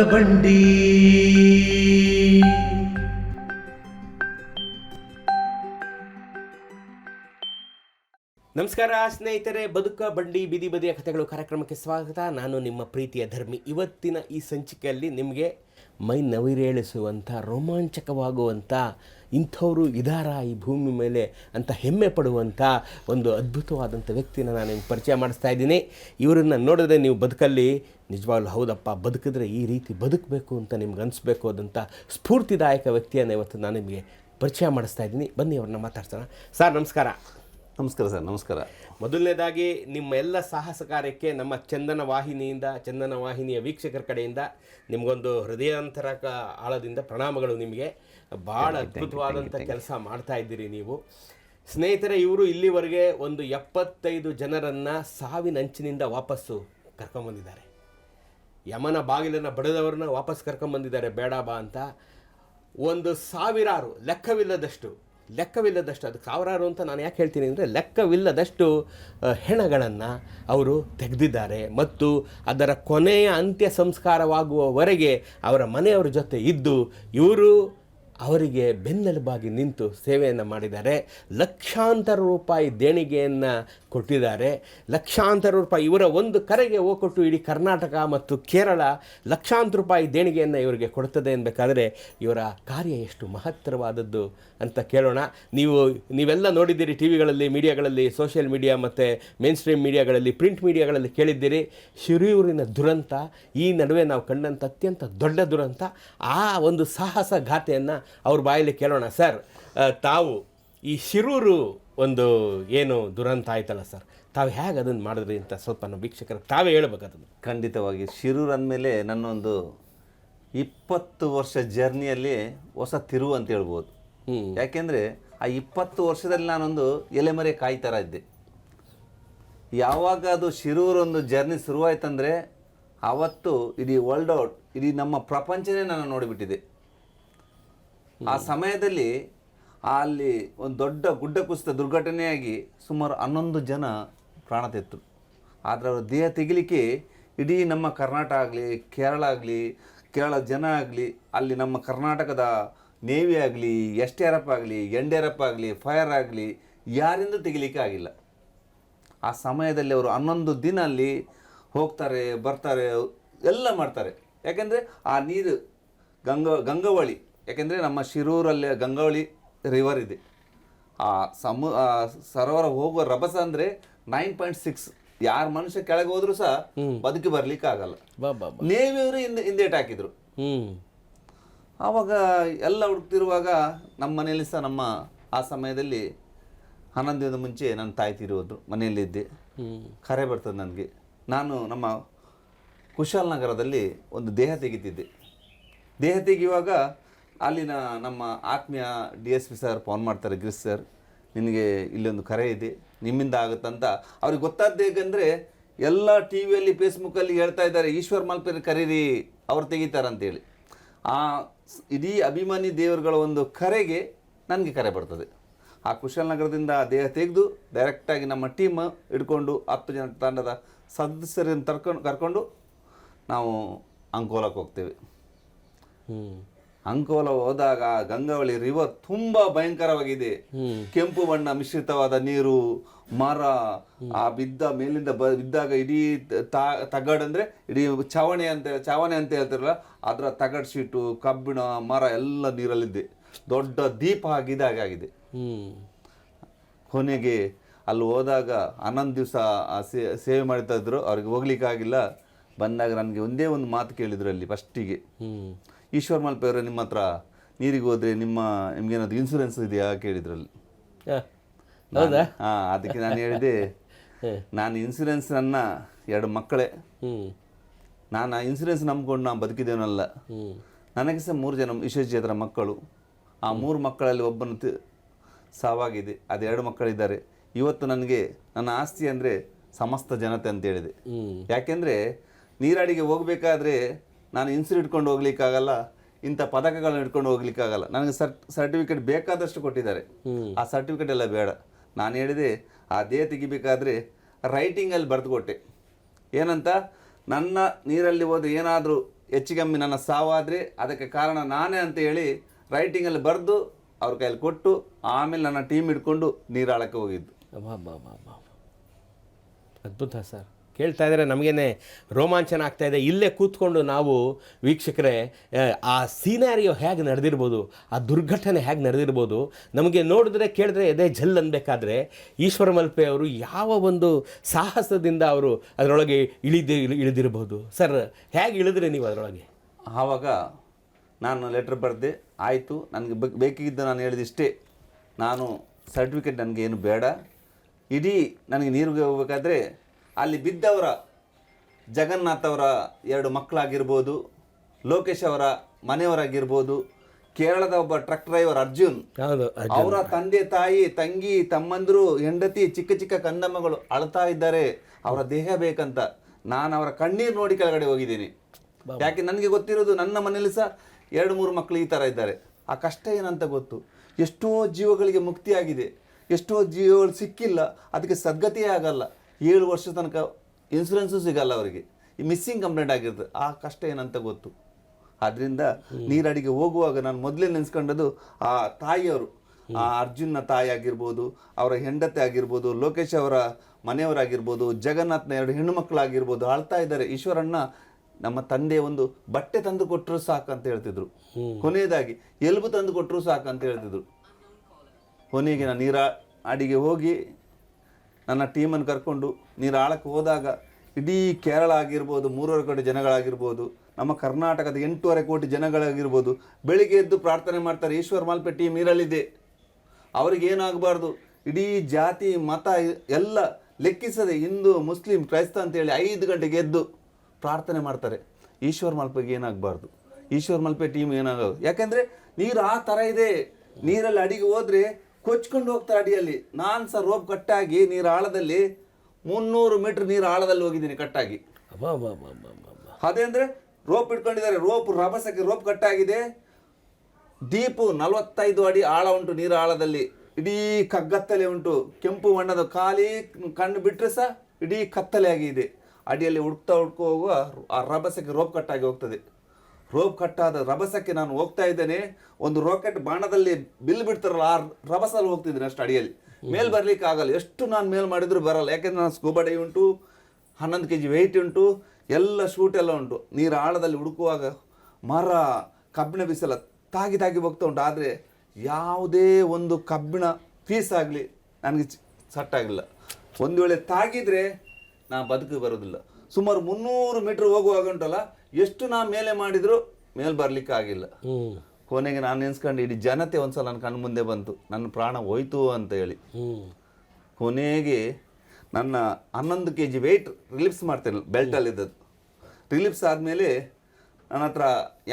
ಬದುಕ ಸ್ನೇಹಿತರೆ, ಬದುಕ, ಬಂಡಿ, ಬೀದಿ, ಬದಿಯ ಕಥೆಗಳು ಕಾರ್ಯಕ್ರಮಕ್ಕೆ ಸ್ವಾಗತ. ನಾನು ನಿಮ್ಮ ಪ್ರೀತಿಯ ಧರ್ಮಿ. ಇವತ್ತಿನ ಈ ಸಂಚಿಕೆಯಲ್ಲಿ ನಿಮಗೆ ಮೈ ನವಿರೇಳಿಸುವಂಥ, ರೋಮಾಂಚಕವಾಗುವಂಥ, ಇಂಥವರು ಇದಾರ ಈ ಭೂಮಿ ಮೇಲೆ ಅಂತ ಹೆಮ್ಮೆ ಪಡುವಂಥ ಒಂದು ಅದ್ಭುತವಾದಂಥ ವ್ಯಕ್ತಿನ ನಾನು ನಿಮ್ಗೆ ಪರಿಚಯ ಮಾಡಿಸ್ತಾ ಇದ್ದೀನಿ. ಇವರನ್ನು ನೋಡಿದ್ರೆ ನೀವು ಬದುಕಲ್ಲಿ ನಿಜವಾಗ್ಲೂ ಹೌದಪ್ಪ, ಬದುಕಿದ್ರೆ ಈ ರೀತಿ ಬದುಕಬೇಕು ಅಂತ ನಿಮ್ಗೆ ಅನಿಸ್ಬೇಕು ಆದಂಥ ಸ್ಫೂರ್ತಿದಾಯಕ ವ್ಯಕ್ತಿಯನ್ನು ಇವತ್ತು ನಾನು ನಿಮಗೆ ಪರಿಚಯ ಮಾಡಿಸ್ತಾ ಇದ್ದೀನಿ. ಬನ್ನಿ ಅವ್ರನ್ನ ಮಾತಾಡ್ಸೋಣ. ಸರ್, ನಮಸ್ಕಾರ. ನಮಸ್ಕಾರ ಸರ್, ನಮಸ್ಕಾರ. ಮೊದಲನೇದಾಗಿ ನಿಮ್ಮ ಎಲ್ಲ ಸಾಹಸ ಕಾರ್ಯಕ್ಕೆ ನಮ್ಮ ಚಂದನ ವಾಹಿನಿಯಿಂದ ಚಂದನ ವಾಹಿನಿಯ ವೀಕ್ಷಕರ ಕಡೆಯಿಂದ ನಿಮಗೊಂದು ಹೃದಯಾಂತರ ಆಳದಿಂದ ಪ್ರಣಾಮಗಳು ನಿಮಗೆ. ಭಾಳ ಅದ್ಭುತವಾದಂಥ ಕೆಲಸ ಮಾಡ್ತಾ ಇದ್ದೀರಿ ನೀವು. ಸ್ನೇಹಿತರೆ ಇವರು ಇಲ್ಲಿವರೆಗೆ ಒಂದು ಎಪ್ಪತ್ತೈದು ಜನರನ್ನು ಸಾವಿನಂಚಿನಿಂದ ವಾಪಸ್ಸು ಕರ್ಕೊಂಬಂದಿದ್ದಾರೆ ಯಮನ ಬಾಗಿಲನ್ನು ಬಡದವ್ರನ್ನ ವಾಪಸ್ ಕರ್ಕೊಂಬಂದಿದ್ದಾರೆ ಬೇಡ ಬಾ ಅಂತ. ಒಂದು ಸಾವಿರಾರು ಲೆಕ್ಕವಿಲ್ಲದಷ್ಟು ಲೆಕ್ಕವಿಲ್ಲದಷ್ಟು ಅದು ಸಾವಿರಾರು ಅಂತ ನಾನು ಯಾಕೆ ಹೇಳ್ತೀನಿ ಅಂದರೆ, ಲೆಕ್ಕವಿಲ್ಲದಷ್ಟು ಹೆಣಗಳನ್ನು ಅವರು ತೆಗೆದಿದ್ದಾರೆ ಮತ್ತು ಅದರ ಕೊನೆಯ ಅಂತ್ಯ ಸಂಸ್ಕಾರವಾಗುವವರೆಗೆ ಅವರ ಮನೆಯವರ ಜೊತೆ ಇದ್ದು, ಇವರು ಅವರಿಗೆ ಬೆನ್ನೆಲುಬಾಗಿ ನಿಂತು ಸೇವೆಯನ್ನು ಮಾಡಿದ್ದಾರೆ. ಲಕ್ಷಾಂತರ ರೂಪಾಯಿ ದೇಣಿಗೆಯನ್ನು ಕೊಟ್ಟಿದ್ದಾರೆ. ಲಕ್ಷಾಂತರ ರೂಪಾಯಿ ಇವರ ಒಂದು ಕರೆಗೆ ಹೋಗೊಟ್ಟು ಇಡೀ ಕರ್ನಾಟಕ ಮತ್ತು ಕೇರಳ ಲಕ್ಷಾಂತರ ರೂಪಾಯಿ ದೇಣಿಗೆಯನ್ನು ಇವರಿಗೆ ಕೊಡ್ತದೆ ಅನ್ಬೇಕಾದ್ರೆ ಇವರ ಕಾರ್ಯ ಎಷ್ಟು ಮಹತ್ತರವಾದದ್ದು ಅಂತ ಕೇಳೋಣ. ನೀವು, ನೀವೆಲ್ಲ ನೋಡಿದ್ದೀರಿ ಟಿ ವಿಗಳಲ್ಲಿ ಮೀಡಿಯಾಗಳಲ್ಲಿ, ಸೋಷಿಯಲ್ ಮೀಡಿಯಾ ಮತ್ತು ಮೇನ್ ಸ್ಟ್ರೀಮ್ ಮೀಡಿಯಾಗಳಲ್ಲಿ, ಪ್ರಿಂಟ್ ಮೀಡಿಯಾಗಳಲ್ಲಿ ಕೇಳಿದ್ದೀರಿ. ಶಿರಿಯೂರಿನ ದುರಂತ, ಈ ನಡುವೆ ನಾವು ಕಂಡಂಥ ಅತ್ಯಂತ ದೊಡ್ಡ ದುರಂತ, ಆ ಒಂದು ಸಾಹಸ ಗಾಥೆಯನ್ನು ಅವ್ರ ಬಾಯಲ್ಲಿ ಕೇಳೋಣ. ಸರ್ ತಾವು ಈ ಶಿರೂರು ಒಂದು ಏನು ದುರಂತ ಆಯ್ತಲ್ಲ ಸರ್ ತಾವು ಹೇಗೆ ಅದನ್ನು ಮಾಡಿದ್ರಿ ಅಂತ ಸ್ವಲ್ಪ ನಮ್ಮ ವೀಕ್ಷಕರು ತಾವೇ ಹೇಳ್ಬೇಕು ಅದನ್ನು. ಖಂಡಿತವಾಗಿ ಶಿರೂರು ಅಂದಮೇಲೆ ನನ್ನೊಂದು ಇಪ್ಪತ್ತು ವರ್ಷ ಜರ್ನಿಯಲ್ಲಿ ಹೊಸ ತಿರುವು ಅಂತ ಹೇಳ್ಬೋದು. ಯಾಕೆಂದರೆ ಆ ಇಪ್ಪತ್ತು ವರ್ಷದಲ್ಲಿ ನಾನೊಂದು ಎಲೆಮರೆ ಕಾಯ್ತಾರ ಇದ್ದೆ. ಯಾವಾಗ ಅದು ಶಿರೂರೊಂದು ಜರ್ನಿ ಶುರುವಾಯ್ತಂದರೆ ಆವತ್ತು ಇಡೀ ವರ್ಲ್ಡ್ ಔಟ್ ಇಡೀ ನಮ್ಮ ಪ್ರಪಂಚನೇ ನಾನು ನೋಡಿಬಿಟ್ಟಿದೆ. ಆ ಸಮಯದಲ್ಲಿ ಅಲ್ಲಿ ಒಂದು ದೊಡ್ಡ ಗುಡ್ಡ ಕುಸಿತ ದುರ್ಘಟನೆಯಾಗಿ ಸುಮಾರು ಹನ್ನೊಂದು ಜನ ಪ್ರಾಣ ತೆತ್ತರು ಆದರೆ ಅವರ ದೇಹ ತೆಗಿಲಿಕ್ಕೆ ಇಡೀ ನಮ್ಮ ಕರ್ನಾಟಕ ಆಗಲಿ, ಕೇರಳ ಆಗಲಿ, ಕೇರಳ ಜನ ಆಗಲಿ, ಅಲ್ಲಿ ನಮ್ಮ ಕರ್ನಾಟಕದ ನೇವಿ ಆಗಲಿ ಎಸ್ ಟಿ ಆರ್ ಎಫ್ ಆಗಲಿ ಎನ್ ಡಿ ಆರ್ ಎಫ್ ಆಗಲಿ ಫೈರ್ ಆಗಲಿ ಯಾರಿಂದ ತೆಗಿಲಿಕ್ಕೆ ಆಗಿಲ್ಲ. ಆ ಸಮಯದಲ್ಲಿ ಅವರು ಹನ್ನೊಂದು ದಿನ ಅಲ್ಲಿ ಹೋಗ್ತಾರೆ, ಬರ್ತಾರೆ, ಎಲ್ಲ ಮಾಡ್ತಾರೆ. ಯಾಕೆಂದರೆ ಆ ನೀರು ಗಂಗ, ಗಂಗಾವಳಿ ಯಾಕೆಂದರೆ ನಮ್ಮ ಶಿರೂರಲ್ಲಿ ಗಂಗಾವಳಿ ರಿವರ್ ಇದೆ. ಆ ಸಮು ಸರೋವರ ಹೋಗುವ ರಭಸ ಅಂದರೆ ನೈನ್ ಪಾಯಿಂಟ್ ಸಿಕ್ಸ್ ಯಾರು ಮನುಷ್ಯ ಕೆಳಗೆ ಹೋದ್ರೂ ಸಹ ಬದುಕಿ ಬರ್ಲಿಕ್ಕೆ ಆಗಲ್ಲ. ನೇವಿಯವರು ಹಿಂದೆ ಹಿಂದೇಟ್ ಹಾಕಿದ್ರು ಆವಾಗ ಎಲ್ಲ ಹುಡುಕ್ತಿರುವಾಗ ನಮ್ಮ ಮನೆಯಲ್ಲಿ ಸಹ ನಮ್ಮ ಆ ಸಮಯದಲ್ಲಿ ಹನ್ನೊಂದು ದಿನದ ಮುಂಚೆ ನನ್ನ ತಾಯಿ ತೀರೋದ್ರು ಮನೆಯಲ್ಲಿದ್ದೆ ಹ್ಞೂ ಕರೆ ಬರ್ತದೆ ನನಗೆ. ನಾನು ನಮ್ಮ ಕುಶಾಲನಗರದಲ್ಲಿ ಒಂದು ದೇಹ ತೆಗಿತಿದ್ದೆ. ದೇಹ ತೆಗೆಯುವಾಗ ಅಲ್ಲಿನ ನಮ್ಮ ಆತ್ಮೀಯ D S P sir phone ಮಾಡ್ತಾರೆ, ಗಿರೀಶ್ ಸರ್, ನಿನಗೆ ಇಲ್ಲೊಂದು ಕರೆ ಇದೆ, ನಿಮ್ಮಿಂದ ಆಗುತ್ತಂತ. ಅವ್ರಿಗೆ ಗೊತ್ತಾದ್ದು ಹೇಗೆಂದರೆ, ಎಲ್ಲ ಟಿ ವಿಯಲ್ಲಿ, ಫೇಸ್ಬುಕ್ಕಲ್ಲಿ ಹೇಳ್ತಾ ಇದ್ದಾರೆ, ಈಶ್ವರ್ ಮಲ್ಪೇರ್ ಕರೀರಿ, ಅವ್ರು ತೆಗಿತಾರಂತೇಳಿ. ಆ ಇಡೀ ಅಭಿಮಾನಿ ದೇವರುಗಳ ಒಂದು ಕರೆಗೆ ನನಗೆ ಕರೆ ಬರ್ತದೆ. ಆ ಕುಶಾಲನಗರದಿಂದ ದೇಹ ತೆಗೆದು ಡೈರೆಕ್ಟಾಗಿ ನಮ್ಮ ಟೀಮ್ ಹಿಡ್ಕೊಂಡು ಹತ್ತು ಜನ ತಂಡದ ಸದಸ್ಯರನ್ನು ತರ್ಕೊಂಡು, ಕರ್ಕೊಂಡು ನಾವು ಅಂಕೋಲಕ್ಕೆ ಹೋಗ್ತೇವೆ. ಅಂಕೋಲ ಹೋದಾಗ ಗಂಗಾವಳಿ ರಿವರ್ ತುಂಬಾ ಭಯಂಕರವಾಗಿದೆ. ಕೆಂಪು ಬಣ್ಣ ಮಿಶ್ರಿತವಾದ ನೀರು ಮರ ಆ ಬಿದ್ದ ಮೇಲಿಂದ ಬಿದ್ದಾಗ ಇಡೀ ತಗಡ್ ಅಂದ್ರೆ ಇಡೀ ಚಾವಣಿ ಅಂತ ಚಾವಣಿ ಅಂತ ಹೇಳ್ತಾರಲ್ಲ ಅದರ ತಗಡ್ ಶೀಟು ಕಬ್ಬಿಣ ಮರ ಎಲ್ಲ ನೀರಲ್ಲಿದೆ. ದೊಡ್ಡ ದೀಪ ಆಗಿದಾಗ ಆಗಿದೆ. ಕೊನೆಗೆ ಅಲ್ಲಿ ಹೋದಾಗ ಹನ್ನೊಂದು ದಿವಸ ಸೇವೆ ಮಾಡ್ತಾ ಇದ್ರು. ಅವ್ರಿಗೆ ಹೋಗ್ಲಿಕ್ಕೆ ಆಗಿಲ್ಲ ಬಂದಾಗ ನನಗೆ ಒಂದೇ ಒಂದು ಮಾತು ಕೇಳಿದ್ರು ಅಲ್ಲಿ ಫಸ್ಟಿಗೆ ಈಶ್ವರ್ ಮಲ್ಪೆಯವರು ನಿಮ್ಮ ಹತ್ರ ನೀರಿಗೆ ಹೋದ್ರೆ ನಿಮ್ಮ ನಿಮ್ಗೇನಾದ್ರು ಇನ್ಸೂರೆನ್ಸ್ ಇದೆಯಾ ಕೇಳಿದ್ರಲ್ಲಿ? ಹೌದಾ? ಹಾ ಅದಕ್ಕೆ ನಾನು ಹೇಳಿದೆ ನಾನು ಇನ್ಸೂರೆನ್ಸ್ ನನ್ನ ಎರಡು ಮಕ್ಕಳೇ. ನಾನು ಆ ಇನ್ಸೂರೆನ್ಸ್ ನಂಬ್ಕೊಂಡು ನಾನು ಬದುಕಿದ್ದೇನಲ್ಲ ನನಗೆ ಸಹ ಮೂರು ಜನ ವಿಶೇಷ ಮಕ್ಕಳು. ಆ ಮೂರು ಮಕ್ಕಳಲ್ಲಿ ಒಬ್ಬನು ಸಾವಾಗಿದೆ ಅದು ಎರಡು ಮಕ್ಕಳಿದ್ದಾರೆ. ಇವತ್ತು ನನಗೆ ನನ್ನ ಆಸ್ತಿ ಅಂದರೆ ಸಮಸ್ತ ಜನತೆ ಅಂತ ಹೇಳಿದೆ. ಯಾಕೆಂದರೆ ನೀರಾಡಿಗೆ ಹೋಗಬೇಕಾದ್ರೆ ನಾನು ಇನ್ಸೂರ್ ಇಟ್ಕೊಂಡು ಹೋಗ್ಲಿಕ್ಕಾಗಲ್ಲ ಇಂಥ ಪದಕಗಳನ್ನ ಇಟ್ಕೊಂಡು ಹೋಗ್ಲಿಕ್ಕಾಗಲ್ಲ. ನನಗೆ ಸರ್ ಸರ್ಟಿಫಿಕೇಟ್ ಬೇಕಾದಷ್ಟು ಕೊಟ್ಟಿದ್ದಾರೆ. ಆ ಸರ್ಟಿಫಿಕೇಟ್ ಎಲ್ಲ ಬೇಡ. ನಾನು ಹೇಳಿದೆ ಆ ದೇಹ ತೆಗಿಬೇಕಾದ್ರೆ ರೈಟಿಂಗಲ್ಲಿ ಬರೆದು ಕೊಟ್ಟೆ. ಏನಂತ? ನನ್ನ ನೀರಲ್ಲಿ ಹೋದ್ರೆ ಏನಾದರೂ ಹೆಚ್ಚಿಗಮ್ಮಿ ನನ್ನ ಸಾವಾದರೆ ಅದಕ್ಕೆ ಕಾರಣ ನಾನೇ ಅಂತ ಹೇಳಿ ರೈಟಿಂಗಲ್ಲಿ ಬರೆದು ಅವ್ರ ಕೈಯಲ್ಲಿ ಕೊಟ್ಟು ಆಮೇಲೆ ನನ್ನ ಟೀಮ್ ಹಿಡ್ಕೊಂಡು ನೀರಾಳಕ್ಕೆ ಹೋಗಿದ್ದು. ಅದ್ಭುತ ಸರ್. ಕೇಳ್ತಾ ಇದ್ರೆ ನಮಗೇನೆ ರೋಮಾಂಚನ ಆಗ್ತಾ ಇದೆ. ಇಲ್ಲೇ ಕೂತ್ಕೊಂಡು ನಾವು ವೀಕ್ಷಕರೇ ಆ, ಸೀನಾರಿಯೋ ಹೇಗೆ ನಡೆದಿರ್ಬೋದು ಆ ದುರ್ಘಟನೆ ಹೇಗೆ ನಡೆದಿರ್ಬೋದು ನಮಗೆ ನೋಡಿದ್ರೆ ಕೇಳಿದ್ರೆ ಎದೆ ಜಲ್ ಅನ್ಬೇಕಾದ್ರೆ ಈಶ್ವರ ಮಲ್ಪೆ ಅವರು ಯಾವ ಒಂದು ಸಾಹಸದಿಂದ ಅವರು ಅದರೊಳಗೆ ಇಳಿದು ಇಳಿದಿರ್ಬೋದು. ಸರ್ ಹೇಗೆ ಇಳಿದ್ರೆ ನೀವು ಅದರೊಳಗೆ? ಆವಾಗ ನಾನು ಲೆಟ್ರ್ ಬರೆದೆ ಆಯಿತು ನನಗೆ ಬೇಕಿದ್ದು ನಾನು ಹೇಳಿದಿಷ್ಟೇ. ನಾನು ಸರ್ಟಿಫಿಕೇಟ್ ನನಗೇನು ಬೇಡ. ಇಡೀ ನನಗೆ ನೀರಿಗೆ ಹೋಗ್ಬೇಕಾದ್ರೆ ಅಲ್ಲಿ ಬಿದ್ದವರ ಜಗನ್ನಾಥ್ ಅವರ ಎರಡು ಮಕ್ಕಳಾಗಿರ್ಬೋದು ಲೋಕೇಶ್ ಅವರ ಮನೆಯವರಾಗಿರ್ಬೋದು ಕೇರಳದ ಒಬ್ಬ ಟ್ರಕ್ ಡ್ರೈವರ್ ಅರ್ಜುನ್ ಅವರ ತಂದೆ ತಾಯಿ ತಂಗಿ ತಮ್ಮಂದರು ಹೆಂಡತಿ ಚಿಕ್ಕ ಚಿಕ್ಕ ಕಂದಮ್ಮಗಳು ಅಳ್ತಾ ಇದ್ದಾರೆ. ಅವರ ದೇಹ ಬೇಕಂತ ನಾನು ಅವರ ಕಣ್ಣೀರು ನೋಡಿ ಕೆಳಗಡೆ ಹೋಗಿದ್ದೀನಿ. ಯಾಕೆ ನನಗೆ ಗೊತ್ತಿರೋದು ನನ್ನ ಮನೇಲಿ ಸಹ ಎರಡು ಮೂರು ಮಕ್ಕಳು ಈ ಥರ ಇದ್ದಾರೆ. ಆ ಕಷ್ಟ ಏನಂತ ಗೊತ್ತು? ಎಷ್ಟೋ ಜೀವಗಳಿಗೆ ಮುಕ್ತಿಯಾಗಿದೆ. ಎಷ್ಟೋ ಜೀವಗಳು ಸಿಕ್ಕಿಲ್ಲ ಅದಕ್ಕೆ ಸದ್ಗತಿಯೇ ಆಗಲ್ಲ. ಏಳು ವರ್ಷದ ತನಕ ಇನ್ಸೂರೆನ್ಸು ಸಿಗಲ್ಲ ಅವರಿಗೆ. ಈ ಮಿಸ್ಸಿಂಗ್ ಕಂಪ್ಲೇಂಟ್ ಆಗಿರ್ತದೆ ಆ ಕಷ್ಟ ಏನಂತ ಗೊತ್ತು. ಆದ್ದರಿಂದ ನೀರಡಿಗೆ ಹೋಗುವಾಗ ನಾನು ಮೊದಲೇ ನೆನೆಸ್ಕೊಂಡದ್ದು ಆ ತಾಯಿಯವರು. ಆ ಅರ್ಜುನ್ನ ತಾಯಿ ಆಗಿರ್ಬೋದು ಅವರ ಹೆಂಡತಿ ಆಗಿರ್ಬೋದು ಲೋಕೇಶ್ ಅವರ ಮನೆಯವರಾಗಿರ್ಬೋದು ಜಗನ್ನಾಥ್ನ ಎರಡು ಹೆಣ್ಣು ಮಕ್ಕಳಾಗಿರ್ಬೋದು ಆಳ್ತಾ ಇದ್ದಾರೆ. ಈಶ್ವರಣ್ಣ ನಮ್ಮ ತಂದೆ ಒಂದು ಬಟ್ಟೆ ತಂದು ಕೊಟ್ಟರು ಅಂತ ಹೇಳ್ತಿದ್ರು. ಕೊನೆಯದಾಗಿ ಎಲುಬು ತಂದು ಕೊಟ್ಟರು ಅಂತ ಹೇಳ್ತಿದ್ರು. ಕೊನೆಗೆ ನಾನು ನೀರ ಅಡಿಗೆ ಹೋಗಿ ನನ್ನ ಟೀಮನ್ನು ಕರ್ಕೊಂಡು ನೀರು ಆಳಕ್ಕೆ ಹೋದಾಗ ಇಡೀ ಕೇರಳ ಆಗಿರ್ಬೋದು, ಮೂರುವರೆ ಕೋಟಿ ಜನಗಳಾಗಿರ್ಬೋದು, ನಮ್ಮ ಕರ್ನಾಟಕದ ಎಂಟೂವರೆ ಕೋಟಿ ಜನಗಳಾಗಿರ್ಬೋದು, ಬೆಳಿಗ್ಗೆ ಎದ್ದು ಪ್ರಾರ್ಥನೆ ಮಾಡ್ತಾರೆ, ಈಶ್ವರ್ ಮಾಲ್ಪೆ ಟೀಮ್ ಇರಲಿದೆ ಅವ್ರಿಗೇನಾಗಬಾರ್ದು ಇಡೀ ಜಾತಿ, ಮತ ಎಲ್ಲ ಲೆಕ್ಕಿಸದೆ ಹಿಂದೂ, ಮುಸ್ಲಿಂ, ಕ್ರೈಸ್ತ ಅಂತೇಳಿ ಐದು ಗಂಟೆಗೆ ಎದ್ದು ಪ್ರಾರ್ಥನೆ ಮಾಡ್ತಾರೆ. ಈಶ್ವರ್ ಮಲ್ಪೆಗೆ ಏನಾಗಬಾರ್ದು? ಈಶ್ವರ್ ಮಲ್ಪೆ ಟೀಮ್ ಏನಾಗೋದು? ಯಾಕೆಂದರೆ ನೀರು ಆ ಥರ ಇದೆ. ನೀರಲ್ಲಿ ಅಡಿಗೆ ಹೋದ್ರೆ ಕೊಚ್ಕೊಂಡು ಹೋಗ್ತಾರೆ ಅಡಿಯಲ್ಲಿ. ನಾನು ಸಹ ರೋಪ್ ಕಟ್ಟಾಗಿ ನೀರು ಆಳದಲ್ಲಿ ಮುನ್ನೂರು ಮೀಟರ್ ನೀರು ಆಳದಲ್ಲಿ ಹೋಗಿದ್ದೀನಿ ಕಟ್ಟಾಗಿ. ಅದೇ ಅಂದ್ರೆ ರೋಪ್ ಇಟ್ಕೊಂಡಿದ್ದಾರೆ. ರೋಪ್ ರಭಸಕ್ಕೆ ರೋಪ್ ಕಟ್ಟಾಗಿದೆ ದೀಪು ನಲವತ್ತೈದು ಅಡಿ ಆಳ ಉಂಟು ನೀರು ಆಳದಲ್ಲಿ. ಇಡೀ ಕಗ್ಗತ್ತಲೆ ಉಂಟು. ಕೆಂಪು ಬಣ್ಣದ ಖಾಲಿ ಕಣ್ಣು ಬಿಟ್ಟರೆ ಸಹ ಇಡೀ ಕತ್ತಲೆ ಆಗಿದೆ. ಅಡಿಯಲ್ಲಿ ಹುಡುಕ್ತಾ ಹುಡ್ಕೋ ಹೋಗುವ ಆ ರಭಸಕ್ಕೆ ರೋಪ್ ಕಟ್ಟಾಗಿ ಹೋಗ್ತದೆ. ರೋಪ್ ಕಟ್ಟಾದ ರಭಸಕ್ಕೆ ನಾನು ಹೋಗ್ತಾ ಇದ್ದೇನೆ. ಒಂದು ರಾಕೆಟ್ ಬಾಣದಲ್ಲಿ ಬಿಲ್ ಬಿಡ್ತಾರಲ್ಲ ಆ ರಭಸಲ್ಲಿ ಹೋಗ್ತಿದ್ದೀನಿ ಅಷ್ಟು ಅಡಿಯಲ್ಲಿ. ಮೇಲ್ ಬರ್ಲಿಕ್ಕೆ ಆಗಲ್ಲ. ಎಷ್ಟು ನಾನು ಮೇಲ್ ಮಾಡಿದ್ರು ಬರಲ್ಲ. ಯಾಕೆಂದ್ರೆ ನಾನು ಸ್ಕೂಬಾ ಡೈ ಉಂಟು ಹನ್ನೊಂದು ಕೆ ಜಿ ವೆಯ್ಟ್ ಉಂಟು ಎಲ್ಲ ಶೂಟ್ ಎಲ್ಲ ಉಂಟು. ನೀರು ಆಳದಲ್ಲಿ ಹುಡುಕುವಾಗ ಮರ ಕಬ್ಬಿಣ ಬಿಸಿಲ ತಾಗಿ ತಾಗಿ ಹೋಗ್ತಾ ಉಂಟು. ಆದರೆ ಯಾವುದೇ ಒಂದು ಕಬ್ಬಿಣ ಪೀಸ್ ಆಗಲಿ ನನಗೆ ಸಟ್ ಆಗಿಲ್ಲ. ಒಂದು ವೇಳೆ ತಾಗಿದರೆ ನಾನು ಬದುಕು ಬರೋದಿಲ್ಲ ಸುಮಾರು ಮುನ್ನೂರು ಮೀಟ್ರ್ ಹೋಗುವಾಗ ಉಂಟಲ್ಲ ಎಷ್ಟು ನಾ ಮೇಲೆ ಮಾಡಿದ್ರು ಮೇಲೆ ಬರ್ಲಿಕ್ಕೆ ಆಗಿಲ್ಲ. ಕೊನೆಗೆ ನಾನು ನೆನ್ಸ್ಕೊಂಡು ಇಡೀ ಜನತೆ ಒಂದ್ಸಲ ನನ್ನ ಕಣ್ಣು ಮುಂದೆ ಬಂತು. ನನ್ನ ಪ್ರಾಣ ಹೋಯ್ತು ಅಂತ ಹೇಳಿ. ಕೊನೆಗೆ ನನ್ನ ಹನ್ನೊಂದು ಕೆ ಜಿ ವೆಯ್ಟ್ ರಿಲೀಫ್ಸ್ ಮಾಡ್ತೇನೆ ಬೆಲ್ಟಲ್ಲಿದ್ದದ್ದು ರಿಲೀಫ್ಸ್ ಆದಮೇಲೆ ನನ್ನ ಹತ್ರ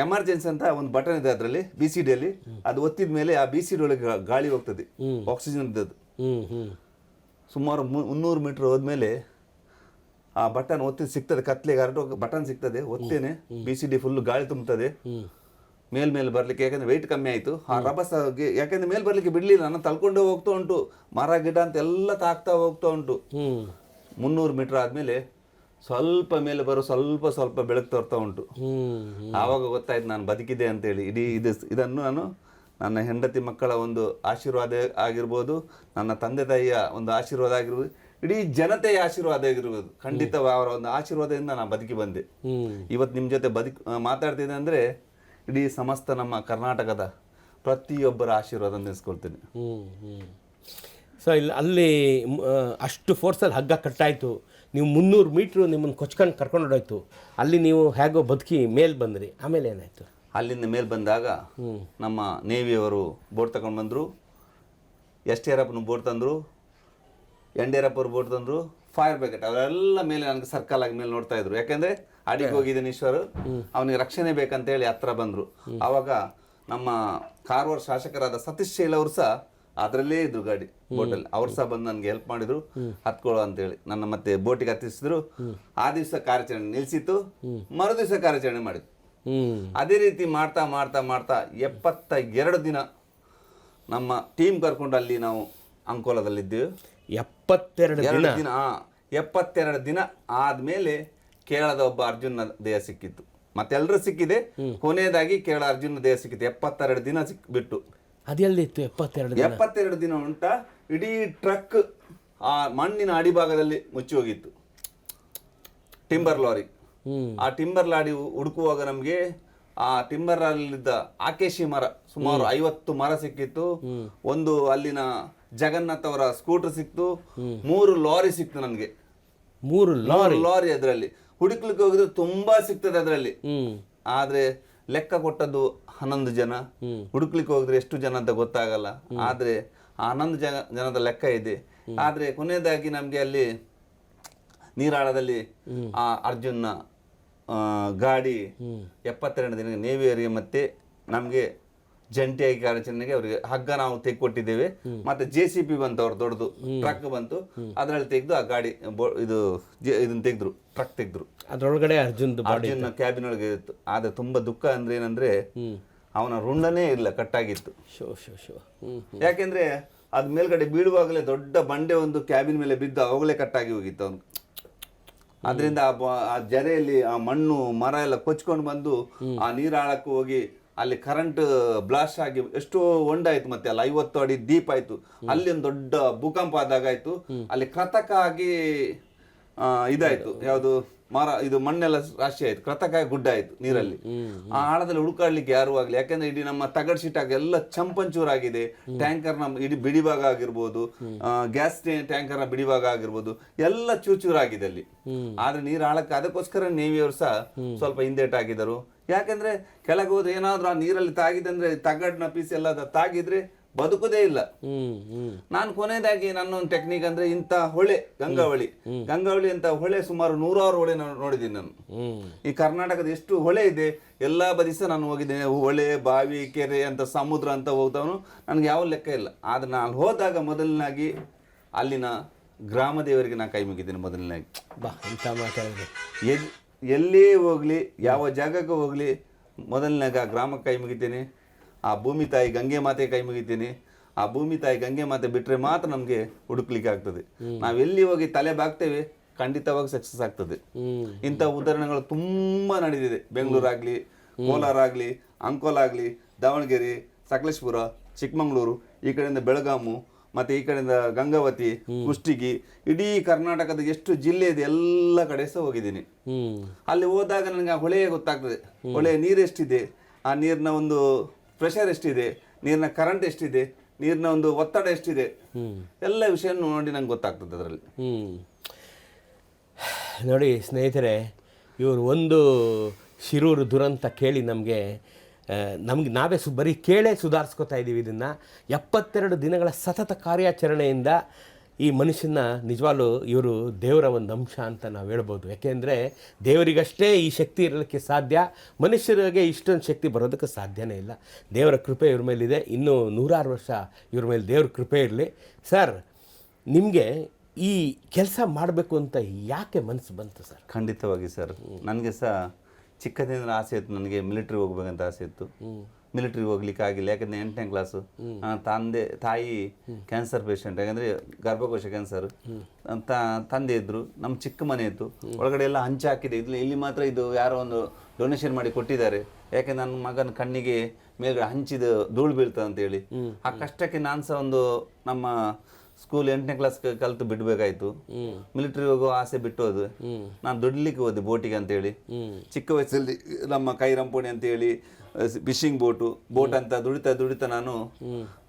ಎಮರ್ಜೆನ್ಸಿ ಅಂತ ಒಂದು ಬಟನ್ ಇದೆ ಅದರಲ್ಲಿ ಬಿ ಸಿ ಡಿಯಲ್ಲಿ ಅದು ಒತ್ತಿದ ಮೇಲೆ ಆ ಬಿ ಸಿ ಡಿ ಒಳಗೆ ಗಾಳಿ ಹೋಗ್ತದೆ. ಆಕ್ಸಿಜನ್ ಇದ್ದದ್ದು. ಸುಮಾರು ಮುನ್ನೂರು ಮೀಟ್ರ್ ಹೋದ್ಮೇಲೆ ಆ ಬಟನ್ ಒತ್ತಿ ಸಿಗ್ತದೆ ಕತ್ಲೆಗೆ ಹರಟು ಬಟನ್ ಸಿಗ್ತದೆ ಒತ್ತೇನೆ ಬಿ ಸಿ ಡಿ ಫುಲ್ ಗಾಳಿ ತುಂಬುತ್ತದೆ ಮೇಲ್ ಮೇಲೆ ಬರ್ಲಿಕ್ಕೆ ಯಾಕಂದ್ರೆ ವೆಯ್ಟ್ ಕಮ್ಮಿ ಆಯಿತು. ಆ ರಭಸ ಯಾಕಂದ್ರೆ ಮೇಲೆ ಬರ್ಲಿಕ್ಕೆ ಬಿಡ್ಲಿಲ್ಲ ನಾನು ತಳ್ಕೊಂಡೇ ಹೋಗ್ತಾ ಉಂಟು. ಮರ ಗಿಡ ಅಂತ ಎಲ್ಲ ತಾಕ್ತಾ ಹೋಗ್ತಾ ಉಂಟು. ಮುನ್ನೂರು ಮೀಟರ್ ಆದಮೇಲೆ ಸ್ವಲ್ಪ ಮೇಲೆ ಬರೋ ಸ್ವಲ್ಪ ಸ್ವಲ್ಪ ಬೆಳಕು ತೋರ್ತಾ ಉಂಟು. ಆವಾಗ ಗೊತ್ತಾಯ್ತು ನಾನು ಬದುಕಿದೆ ಅಂತೇಳಿ. ಇಡೀ ಇದು ಇದನ್ನು ನಾನು ನನ್ನ ಹೆಂಡತಿ ಮಕ್ಕಳ ಒಂದು ಆಶೀರ್ವಾದ ಆಗಿರ್ಬೋದು ನನ್ನ ತಂದೆ ತಾಯಿಯ ಒಂದು ಆಶೀರ್ವಾದ ಆಗಿರ್ಬೋದು ಇಡೀ ಜನತೆಯ ಆಶೀರ್ವಾದ ಇರುವುದು ಖಂಡಿತ ಅವರ ಒಂದು ಆಶೀರ್ವಾದದಿಂದ ನಾನು ಬದುಕಿ ಬಂದೆ. ಇವತ್ತು ನಿಮ್ಮ ಜೊತೆ ಬದುಕು ಮಾತಾಡ್ತಿದ್ದೆ ಅಂದರೆ ಇಡೀ ಸಮಸ್ತ ನಮ್ಮ ಕರ್ನಾಟಕದ ಪ್ರತಿಯೊಬ್ಬರ ಆಶೀರ್ವಾದ ನೆನೆಸ್ಕೊಳ್ತೀನಿ. ಸೊ ಇಲ್ಲಿ ಅಲ್ಲಿ ಅಷ್ಟು ಫೋರ್ಸಲ್ಲಿ ಹಗ್ಗ ಕಟ್ಟಾಯಿತು. ನೀವು ಮುನ್ನೂರು ಮೀಟ್ರು ನಿಮ್ಮನ್ನು ಕೊಚ್ಕೊಂಡು ಕರ್ಕೊಂಡು ಹೊಡೋಯ್ತು. ಅಲ್ಲಿ ನೀವು ಹೇಗೋ ಬದುಕಿ ಮೇಲೆ ಬಂದ್ರಿ. ಆಮೇಲೆ ಏನಾಯಿತು? ಅಲ್ಲಿಂದ ಮೇಲೆ ಬಂದಾಗ ನಮ್ಮ ನೇವಿಯವರು ಬೋಟ್ ತಗೊಂಡು ಬಂದರು. ಎಸ್ ಟಿ ಬೋಟ್ ತಂದರು. ಯಡಿಯೂರಪ್ಪ ಅವ್ರು ಬೋಟ್ ತಂದ್ರು ಫೈರ್ ಬ್ರಿಗೇಡ್ ಅವರೆಲ್ಲ ಮೇಲೆ ನನಗೆ ಸರ್ಕಲ್ ಆಗಿ ಮೇಲೆ ನೋಡ್ತಾ ಇದ್ರು. ಯಾಕೆಂದ್ರೆ ಅಡಿಗೆ ಹೋಗಿದ್ದೀನಿ ಈಶ್ವರ್. ಅವನಿಗೆ ರಕ್ಷಣೆ ಬೇಕಂತೇಳಿ ಹತ್ರ ಬಂದ್ರು. ಅವಾಗ ನಮ್ಮ ಕಾರವಾರ ಶಾಸಕರಾದ ಸತೀಶ್ ಶೈಲ್ ಅವರು ಸಹ ಅದರಲ್ಲೇ ಇದ್ರು ಗಾಡಿ ಬೋಟಲ್ಲಿ ಅವ್ರು ಸಹ ಬಂದು ನನಗೆ ಹೆಲ್ಪ್ ಮಾಡಿದ್ರು. ಹತ್ಕೊಳ್ಳೋ ಅಂತೇಳಿ. ನನ್ನ ಮತ್ತೆ ಬೋಟಿಗೆ ಹತ್ತಿಸಿದ್ರು. ಆ ದಿವಸ ಕಾರ್ಯಾಚರಣೆ ನಿಲ್ಸಿತ್ತು. ಮರು ದಿವಸ ಕಾರ್ಯಾಚರಣೆ ಮಾಡಿದ್ರು. ಅದೇ ರೀತಿ ಮಾಡ್ತಾ ಮಾಡ್ತಾ ಮಾಡ್ತಾ ಎಪ್ಪತ್ತ ಎರಡು ದಿನ ನಮ್ಮ ಟೀಮ್ ಕರ್ಕೊಂಡು ಅಲ್ಲಿ ನಾವು ಅಂಕೋಲದಲ್ಲಿದ್ದೇವೆ. ಎಪ್ಪತ್ತೆರಡು ಎರಡು ದಿನ. ದಿನ ಆ, ಎಪ್ಪತ್ತೆರಡು ದಿನ ಆದ್ಮೇಲೆ ಕೇರಳದ ಒಬ್ಬ ಅರ್ಜುನ ದೇಹ ಸಿಕ್ಕಿತ್ತು. ಮತ್ತೆಲ್ಲರೂ ಸಿಕ್ಕಿದೆ ಕೊನೆಯದಾಗಿ ಕೇರಳ ಅರ್ಜುನ ದೇಹ ಸಿಕ್ಕಿತ್ತು. ಎಪ್ಪತ್ತೆರಡು ದಿನ ಸಿಕ್ ಬಿಟ್ಟು. ಅದೆಲ್ಲಿತ್ತು ಎಪ್ಪತ್ತೆರಡು ದಿನ? ಎಪ್ಪತ್ತೆರಡು ದಿನ ಉಂಟ ಇಡೀ ಟ್ರಕ್ ಆ ಮಣ್ಣಿನ ಅಡಿಭಾಗದಲ್ಲಿ ಮುಚ್ಚಿ ಹೋಗಿತ್ತು. Timber lorry. ಹ್ಮ್. ಆ ಟಿಂಬರ್ ಲಾರಿ ಹುಡುಕುವಾಗ ನಮಗೆ ಆ ಟಿಂಬರ್ ಅಲ್ಲಿದ್ದ ಆಕೇಶಿ ಮರ ಸುಮಾರು ಐವತ್ತು ಮರ ಸಿಕ್ಕಿತ್ತು. ಒಂದು ಅಲ್ಲಿನ ಜಗನ್ನಾಥ್ ಅವರ ಸ್ಕೂಟರ್ ಸಿಕ್ತು ಮೂರು ಲಾರಿ ಸಿಕ್ತು ನನಗೆ. ಮೂರು ಲಾರಿ? ಲಾರಿ ಅದರಲ್ಲಿ. ಹುಡುಕ್ಲಿಕ್ಕೆ ಹೋಗಿದ್ರೆ ತುಂಬಾ ಸಿಗ್ತದೆ ಅದರಲ್ಲಿ. ಆದ್ರೆ ಲೆಕ್ಕ ಕೊಟ್ಟದ್ದು ಹನ್ನೊಂದು ಜನ. ಹುಡುಕ್ಲಿಕ್ಕೆ ಹೋಗಿದ್ರೆ ಎಷ್ಟು ಜನ ಅಂತ ಗೊತ್ತಾಗಲ್ಲ. ಆದ್ರೆ ಆ ಹನ್ನೊಂದು ಜನ ಜನದ ಲೆಕ್ಕ ಇದೆ. ಆದ್ರೆ ಕೊನೆಯದಾಗಿ ನಮ್ಗೆ ಅಲ್ಲಿ ನೀರಾಳದಲ್ಲಿ ಆ ಅರ್ಜುನ್ನ ಗಾಡಿ ಎಪ್ಪತ್ತೆರಡು ದಿನ ನೇವಿಯರಿಗೆ ಮತ್ತೆ ನಮ್ಗೆ ಜಂಟಿಯಾಗಿ ಕಾರ್ಯಾಚರಣೆಗೆ ಅವರಿಗೆ ಹಗ್ಗ ನಾವು ತೆಗೆಕೊಟ್ಟಿದ್ದೇವೆ ಮತ್ತೆ ಜೆ ಸಿ ಪಿ ಬಂತು ಅವ್ರು ದೊಡ್ಡದು. ಟ್ರಕ್ ಬಂತು. ಅದರಲ್ಲಿ ತೆಗೆದು ಆ ಗಾಡಿ ಇದು ಇದನ್ನ ತೆಗೆದ್ರು ಟ್ರಕ್ ತೆಗೆದ್ರು. ಅದ್ರೊಳಗಡೆ ಅರ್ಜುನ್ ಅರ್ಜುನ್ ಕ್ಯಾಬಿನ್ ಒಳಗೆ ಇತ್ತು. ಆದ್ರೆ ತುಂಬಾ ದುಃಖ ಅಂದ್ರೆ ಏನಂದ್ರೆ ಅವನ ರುಂಡನೇ ಇಲ್ಲ ಕಟ್ಟಾಗಿತ್ತು. Show show show. ಯಾಕೆಂದ್ರೆ ಅದ್ ಮೇಲ್ಗಡೆ ಬೀಳುವಾಗಲೇ ದೊಡ್ಡ ಬಂಡೆ ಒಂದು ಕ್ಯಾಬಿನ್ ಮೇಲೆ ಬಿದ್ದು ಅವಾಗಲೇ ಕಟ್ಟಾಗಿ ಹೋಗಿತ್ತು ಅವನು. ಅದರಿಂದ ಆ ಜರೆಯಲ್ಲಿ ಆ ಮಣ್ಣು ಮರ ಎಲ್ಲ ಕೊಚ್ಕೊಂಡು ಬಂದು ಆ ನೀರಾಳಕ್ಕೆ ಹೋಗಿ ಅಲ್ಲಿ ಕರೆಂಟ್ ಬ್ಲಾಸ್ಟ್ ಆಗಿ ಎಷ್ಟೋ ಒಂಡಾಯ್ತು ಮತ್ತೆ ಅಲ್ಲಿ ಐವತ್ತು ಅಡಿ ದೀಪ ಆಯ್ತು. ಅಲ್ಲಿ ಒಂದು ದೊಡ್ಡ ಭೂಕಂಪ ಆದಾಗ ಆಯ್ತು. ಅಲ್ಲಿ ಕೃತಕ ಆಗಿ ಇದಾಯ್ತು. ಯಾವುದು? ಮರ ಇದು ಮಣ್ಣೆಲ್ಲ ರಾಶಿ ಆಯ್ತು ಕೃತಕ ಗುಡ್ಡ ಆಯ್ತು ನೀರಲ್ಲಿ. ಆ ಆಳದಲ್ಲಿ ಹುಡುಕಾಡ್ಲಿಕ್ಕೆ ಯಾರು ಆಗ್ಲಿ ಯಾಕಂದ್ರೆ ಇಡೀ ನಮ್ಮ ತಗಡ್ ಶೀಟ್ ಎಲ್ಲ ಚಂಪಂಚೂರ್ ಆಗಿದೆ. ಟ್ಯಾಂಕರ್ ನಮ್ಮ ಇಡೀ ಬಿಡಿಭಾಗ ಆಗಿರ್ಬೋದು ಗ್ಯಾಸ್ ಟ್ಯಾಂಕರ್ನ ಬಿಡಿಭಾಗ ಆಗಿರ್ಬೋದು ಎಲ್ಲ ಚೂಚೂರಾಗಿದೆ ಅಲ್ಲಿ. ಆದ್ರೆ ನೀರು ಆಳಕ್ಕೆ ಅದಕ್ಕೋಸ್ಕರ ನೇವಿಯವರು ಸಹ ಸ್ವಲ್ಪ ಹಿಂದೇಟಾಗಿದ್ದರು ಯಾಕಂದ್ರೆ ಕೆಳಗೆ ಹೋದ್ರೆ ಏನಾದ್ರೂ ಆ ನೀರಲ್ಲಿ ತಾಗಿದೆ ಅಂದ್ರೆ ತಗಡ್ನ ಪೀಸ್ ಎಲ್ಲ ತಾಗಿದ್ರೆ ಬದುಕುದೇ ಇಲ್ಲ. ನಾನು ಕೊನೆಯದಾಗಿ ನನ್ನೊಂದು ಟೆಕ್ನಿಕ್ ಅಂದ್ರೆ ಇಂಥ ಹೊಳೆ ಗಂಗಾವಳಿ. ಗಂಗಾವಳಿ ಅಂತ ಹೊಳೆ ಸುಮಾರು ನೂರಾರು ಹೊಳೆ ನಾನು ನೋಡಿದ್ದೀನಿ ನಾನು. ಈ ಕರ್ನಾಟಕದ ಎಷ್ಟು ಹೊಳೆ ಇದೆ ಎಲ್ಲಾ ಬದಿ ಸಹ ನಾನು ಹೋಗಿದ್ದೇನೆ. ಹೊಳೆ ಬಾವಿ ಕೆರೆ ಅಂತ ಸಮುದ್ರ ಅಂತ ಹೋಗ್ತಾವನು ನನಗೆ ಯಾವ ಲೆಕ್ಕ ಇಲ್ಲ. ಆದ್ರೆ ನಾನು ಹೋದಾಗ ಮೊದಲನಾಗಿ ಅಲ್ಲಿನ ಗ್ರಾಮ ದೇವರಿಗೆ ನಾನು ಕೈ ಮುಗಿದ್ದೇನೆ ಮೊದಲನಾಗಿ. ಎಲ್ಲಿ ಎಲ್ಲೇ ಹೋಗ್ಲಿ ಯಾವ ಜಾಗಕ್ಕೆ ಹೋಗ್ಲಿ ಮೊದಲನಾಗ ಆ ಗ್ರಾಮಕ್ಕೆ ಕೈ ಮುಗಿತೇನೆ. ಆ ಭೂಮಿ ತಾಯಿ ಗಂಗೆ ಮಾತೆ ಕೈ ಮುಗಿತೀನಿ. ಆ ಭೂಮಿ ತಾಯಿ ಗಂಗೆ ಮಾತೆ ಬಿಟ್ರೆ ಮಾತ್ರ ನಮಗೆ ಹುಡುಕ್ಲಿಕ್ಕೆ ಆಗ್ತದೆ. ನಾವು ಎಲ್ಲಿ ಹೋಗಿ ತಲೆ ಬಾಗ್ತೇವೆ ಖಂಡಿತವಾಗಿ ಸಕ್ಸಸ್ ಆಗ್ತದೆ. ಇಂಥ ಉದಾಹರಣೆಗಳು ತುಂಬಾ ನಡೆದಿದೆ ಬೆಂಗಳೂರಾಗಲಿ ಕೋಲಾರ ಆಗಲಿ ಅಂಕೋಲ ಆಗಲಿ ದಾವಣಗೆರೆ ಸಕಲೇಶ್ಪುರ ಚಿಕ್ಕಮಗಳೂರು ಈ ಕಡೆಯಿಂದ ಬೆಳಗಾಮು ಮತ್ತೆ ಈ ಕಡೆಯಿಂದ ಗಂಗಾವತಿ ಕುಷ್ಟಗಿ ಇಡೀ ಕರ್ನಾಟಕದ ಎಷ್ಟು ಜಿಲ್ಲೆ ಇದೆ ಎಲ್ಲ ಕಡೆ ಸಹ ಹೋಗಿದ್ದೀನಿ. ಅಲ್ಲಿ ಹೋದಾಗ ನನಗೆ ಆ ಹೊಳೆಯೇ ಗೊತ್ತಾಗ್ತದೆ. ಹೊಳೆಯ ನೀರು ಎಷ್ಟಿದೆ ಆ ನೀರಿನ ಒಂದು ಪ್ರೆಷರ್ ಎಷ್ಟಿದೆ ನೀರಿನ ಕರೆಂಟ್ ಎಷ್ಟಿದೆ ನೀರಿನ ಒಂದು ಒತ್ತಡ ಎಷ್ಟಿದೆ ಎಲ್ಲ ವಿಷಯ ನೋಡಿ ನಂಗೆ ಗೊತ್ತಾಗ್ತದೆ ಅದರಲ್ಲಿ. ನೋಡಿ ಸ್ನೇಹಿತರೆ ಇವರು ಒಂದು ಶಿರೂರು ದುರಂತ ಕೇಳಿ ನಮಗೆ ನಮಗೆ ನಾವೇ ಸು ಬರೀ ಕೇಳೇ ಸುಧಾರಿಸ್ಕೊತಾ ಇದ್ದೀವಿ ಇದನ್ನು. ಎಪ್ಪತ್ತೆರಡು ದಿನಗಳ ಸತತ ಕಾರ್ಯಾಚರಣೆಯಿಂದ ಈ ಮನುಷ್ಯನ ನಿಜವಾಗ್ಲೂ ಇವರು ದೇವರ ಒಂದು ಅಂಶ ಅಂತ ನಾವು ಹೇಳ್ಬೋದು. ಯಾಕೆಂದರೆ ದೇವರಿಗಷ್ಟೇ ಈ ಶಕ್ತಿ ಇರೋದಕ್ಕೆ ಸಾಧ್ಯ ಮನುಷ್ಯರಿಗೆ ಇಷ್ಟೊಂದು ಶಕ್ತಿ ಬರೋದಕ್ಕೆ ಸಾಧ್ಯನೇ ಇಲ್ಲ. ದೇವರ ಕೃಪೆ ಇವ್ರ ಮೇಲಿದೆ. ಇನ್ನೂ ನೂರಾರು ವರ್ಷ ಇವ್ರ ಮೇಲೆ ದೇವ್ರ ಕೃಪೆ ಇರಲಿ. ಸರ್ ನಿಮಗೆ ಈ ಕೆಲಸ ಮಾಡಬೇಕು ಅಂತ ಯಾಕೆ ಮನಸ್ಸು ಬಂತು ಸರ್? ಖಂಡಿತವಾಗಿ ಸರ್. ನನಗೆ ಸಹ ಚಿಕ್ಕದಿಂದ ಆಸೆ ಇತ್ತು. ನನಗೆ ಮಿಲಿಟ್ರಿ ಹೋಗ್ಬೇಕಂತ ಆಸೆ ಇತ್ತು. ಮಿಲಿಟ್ರಿ ಹೋಗ್ಲಿಕ್ಕೆ ಆಗಿಲ್ಲ. ಯಾಕಂದ್ರೆ ಎಂಟನೇ ಕ್ಲಾಸು ತಂದೆ ತಾಯಿ ಕ್ಯಾನ್ಸರ್ ಪೇಷಂಟ್ ಯಾಕಂದ್ರೆ ಗರ್ಭಕೋಶ ಕ್ಯಾನ್ಸರ್ ಅಂತ ತಂದೆ ಇದ್ರು ನಮ್ಮ ಚಿಕ್ಕ ಮನೆ ಇತ್ತು. ಒಳಗಡೆ ಎಲ್ಲ ಹಂಚ ಹಾಕಿದೆ. ಇಲ್ಲಿ ಇಲ್ಲಿ ಮಾತ್ರ ಇದು ಯಾರೋ ಒಂದು ಡೊನೇಷನ್ ಮಾಡಿ ಕೊಟ್ಟಿದ್ದಾರೆ. ಯಾಕೆ ನನ್ನ ಮಗನ ಕಣ್ಣಿಗೆ ಮೇಲ್ಗಡೆ ಹಂಚಿದ ಧೂಳು ಬೀಳ್ತದೆ ಅಂತ ಹೇಳಿ. ಆ ಕಷ್ಟಕ್ಕೆ ನಾನು ಸಹ ಒಂದು ನಮ್ಮ ಸ್ಕೂಲ್ ಎಂಟನೇ ಕ್ಲಾಸ್ ಕಲ್ತು ಬಿಡ್ಬೇಕಾಯ್ತು. ಮಿಲಿಟರಿ ಹೋಗೋ ಆಸೆ ಬಿಟ್ಟು ಹೋದು. ನಾನು ದುಡ್ಲಿಕ್ಕೆ ಹೋದೆ ಬೋಟಿಗೆ ಅಂತೇಳಿ ಚಿಕ್ಕ ವಯಸ್ಸಲ್ಲಿ ನಮ್ಮ ಕೈ ರಂಪೋಣಿ ಅಂತೇಳಿ ಫಿಶಿಂಗ್ ಬೋಟು ಬೋಟ್ ಅಂತ ದುಡಿತಾ ದುಡಿತಾ ನಾನು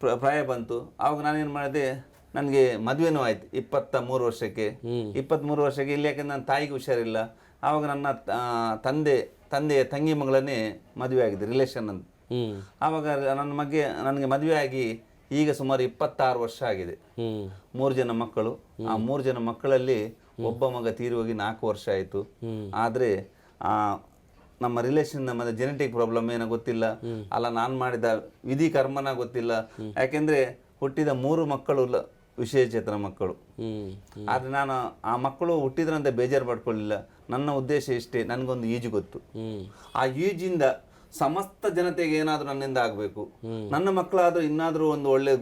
ಪ್ರ- ಪ್ರಾಯ ಬಂತು. ಆವಾಗ ನಾನೇನು ಮಾಡಿದೆ ನನಗೆ ಮದುವೆನೂ ಆಯ್ತು ಇಪ್ಪತ್ತ ಮೂರು ವರ್ಷಕ್ಕೆ ಇಪ್ಪತ್ತ್ಮೂರು ವರ್ಷಕ್ಕೆ ಇಲ್ಲಿ ಯಾಕೆಂದ್ರೆ ನನ್ನ ತಾಯಿಗೆ ಹುಷಾರಿಲ್ಲ. ಆವಾಗ ನನ್ನ ತಂದೆ ತಂದೆಯ ತಂಗಿ ಮಗಳನ್ನೇ ಮದುವೆ ಆಗಿದೆ ರಿಲೇಷನ್ ಅಂತ ಆವಾಗ ನನ್ನ ಮಗೆ ನನಗೆ ಮದುವೆ ಆಗಿ ಈಗ ಸುಮಾರು ಇಪ್ಪತ್ತಾರು ವರ್ಷ ಆಗಿದೆ. ಮೂರು ಜನ ಮಕ್ಕಳು. ಆ ಮೂರು ಜನ ಮಕ್ಕಳಲ್ಲಿ ಒಬ್ಬ ಮಗ ತೀರಿ ಹೋಗಿ ನಾಲ್ಕು ವರ್ಷ ಆಯಿತು. ಆದರೆ ಆ ನಮ್ಮ ರಿಲೇಷನ್ ನಮ್ಮ ಜೆನೆಟಿಕ್ ಪ್ರಾಬ್ಲಮ್ ಏನೋ ಗೊತ್ತಿಲ್ಲ. ಅಲ್ಲ ನಾನು ಮಾಡಿದ ವಿಧಿ ಕರ್ಮನ ಗೊತ್ತಿಲ್ಲ. ಯಾಕೆಂದ್ರೆ ಹುಟ್ಟಿದ ಮೂರು ಮಕ್ಕಳು ವಿಶೇಷ ವಿಶೇಷಚೇತನ ಮಕ್ಕಳು. ಆದ್ರೆ ನಾನು ಆ ಮಕ್ಕಳು ಹುಟ್ಟಿದ್ರಂತೆ ಬೇಜಾರು ಪಡ್ಕೊಳ್ಳಿಲ್ಲ. ನನ್ನ ಉದ್ದೇಶ ಇಷ್ಟೇ ನನಗೊಂದು ಈಜು ಗೊತ್ತು. ಆ ಈಜಿಂದ ಸಮಸ್ತ ಜನತೆಗೆ ಏನಾದರೂ ನನ್ನಿಂದ ಆಗಬೇಕು. ನನ್ನ ಮಕ್ಕಳಾದ್ರೂ ಇನ್ನಾದರೂ ಒಂದು ಒಳ್ಳೆ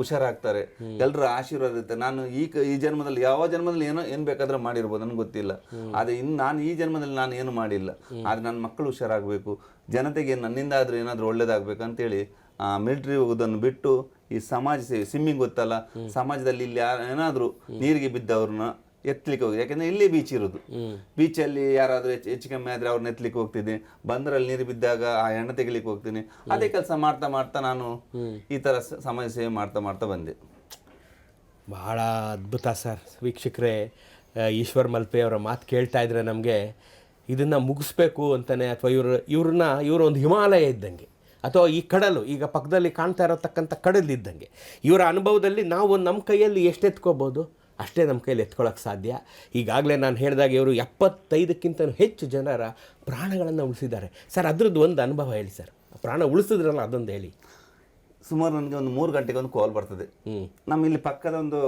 ಹುಷಾರಾಗ್ತಾರೆ. ಎಲ್ಲರ ಆಶೀರ್ವಾದ ಇರುತ್ತೆ ನಾನು ಈ ಈ ಜನ್ಮದಲ್ಲಿ ಯಾವ ಜನ್ಮದಲ್ಲಿ ಏನೋ ಏನು ಬೇಕಾದ್ರೂ ಮಾಡಿರ್ಬೋದು ನನಗೆ ಗೊತ್ತಿಲ್ಲ. ಆದರೆ ಇನ್ನು ನಾನು ಈ ಜನ್ಮದಲ್ಲಿ ನಾನು ಏನು ಮಾಡಿಲ್ಲ. ಆದರೆ ನನ್ನ ಮಕ್ಕಳು ಹುಷಾರಾಗಬೇಕು. ಜನತೆಗೆ ನನ್ನಿಂದ ಆದರೂ ಏನಾದರೂ ಒಳ್ಳೇದಾಗಬೇಕು ಅಂತೇಳಿ ಮಿಲಿಟ್ರಿ ಹೋಗೋದನ್ನು ಬಿಟ್ಟು ಈ ಸಮಾಜ ಸೇವೆ ಸ್ವಿಮ್ಮಿಂಗ್ ಗೊತ್ತಲ್ಲ? ಸಮಾಜದಲ್ಲಿ ಇಲ್ಲಿ ಯಾರು ಏನಾದರೂ ನೀರಿಗೆ ಬಿದ್ದವ್ರನ್ನ ಎತ್ತಲಿಕ್ಕೆ ಹೋಗಿ ಯಾಕಂದ್ರೆ ಇಲ್ಲೇ ಬೀಚ್ ಇರೋದು. ಬೀಚಲ್ಲಿ ಯಾರಾದರೂ ಹೆಚ್ಚು ಹೆಚ್ಚು ಕಮ್ಮಿ ಆದರೆ ಅವ್ರನ್ನ ಎತ್ತಲಿಕ್ಕೆ ಹೋಗ್ತಿದ್ದೆ. ಬಂದರಲ್ಲಿ ನೀರು ಬಿದ್ದಾಗ ಆ ಎಣ್ಣೆ ತೆಗಿಲಿಕ್ಕೆ ಹೋಗ್ತೀನಿ. ಅದೇ ಕೆಲಸ ಮಾಡ್ತಾ ಮಾಡ್ತಾ ನಾನು ಈ ಥರ ಸಮಾಜ ಸೇವೆ ಮಾಡ್ತಾ ಮಾಡ್ತಾ ಬಂದೆ. ಬಹಳ ಅದ್ಭುತ ಸರ್. ವೀಕ್ಷಕರೇ ಈಶ್ವರ್ ಮಲ್ಪೆ ಅವರ ಮಾತು ಕೇಳ್ತಾ ಇದ್ರೆ ನಮಗೆ ಇದನ್ನು ಮುಗಿಸ್ಬೇಕು ಅಂತಾನೆ ಅಥವಾ ಇವರು ಇವ್ರನ್ನ ಇವರು ಒಂದು ಹಿಮಾಲಯ ಇದ್ದಂಗೆ. ಅಥವಾ ಈ ಕಡಲು ಈಗ ಪಕ್ಕದಲ್ಲಿ ಕಾಣ್ತಾ ಇರತಕ್ಕಂಥ ಕಡಲು ಇದ್ದಂಗೆ. ಇವರ ಅನುಭವದಲ್ಲಿ ನಾವು ನಮ್ಮ ಕೈಯಲ್ಲಿ ಎಷ್ಟು ಎತ್ಕೋಬೋದು ಅಷ್ಟೇ ನಮ್ಮ ಕೈಯಲ್ಲಿ ಎತ್ಕೊಳ್ಳೋಕೆ ಸಾಧ್ಯ. ಈಗಾಗಲೇ ನಾನು ಹೇಳಿದಾಗ ಇವರು ಎಪ್ಪತ್ತೈದಕ್ಕಿಂತ ಹೆಚ್ಚು ಜನರ ಪ್ರಾಣಗಳನ್ನು ಉಳಿಸಿದ್ದಾರೆ. ಸರ್ ಅದ್ರದ್ದು ಒಂದು ಅನುಭವ ಹೇಳಿ ಸರ್. ಪ್ರಾಣ ಉಳಿಸಿದ್ರಲ್ಲ ಅದೊಂದು ಹೇಳಿ. ಸುಮಾರು ನನಗೆ ಒಂದು ಮೂರು ಗಂಟೆಗೆ ಒಂದು ಕಾಲ್ ಬರ್ತದೆ ನಮ್ಮ ಇಲ್ಲಿ ಪಕ್ಕದ ಒಂದು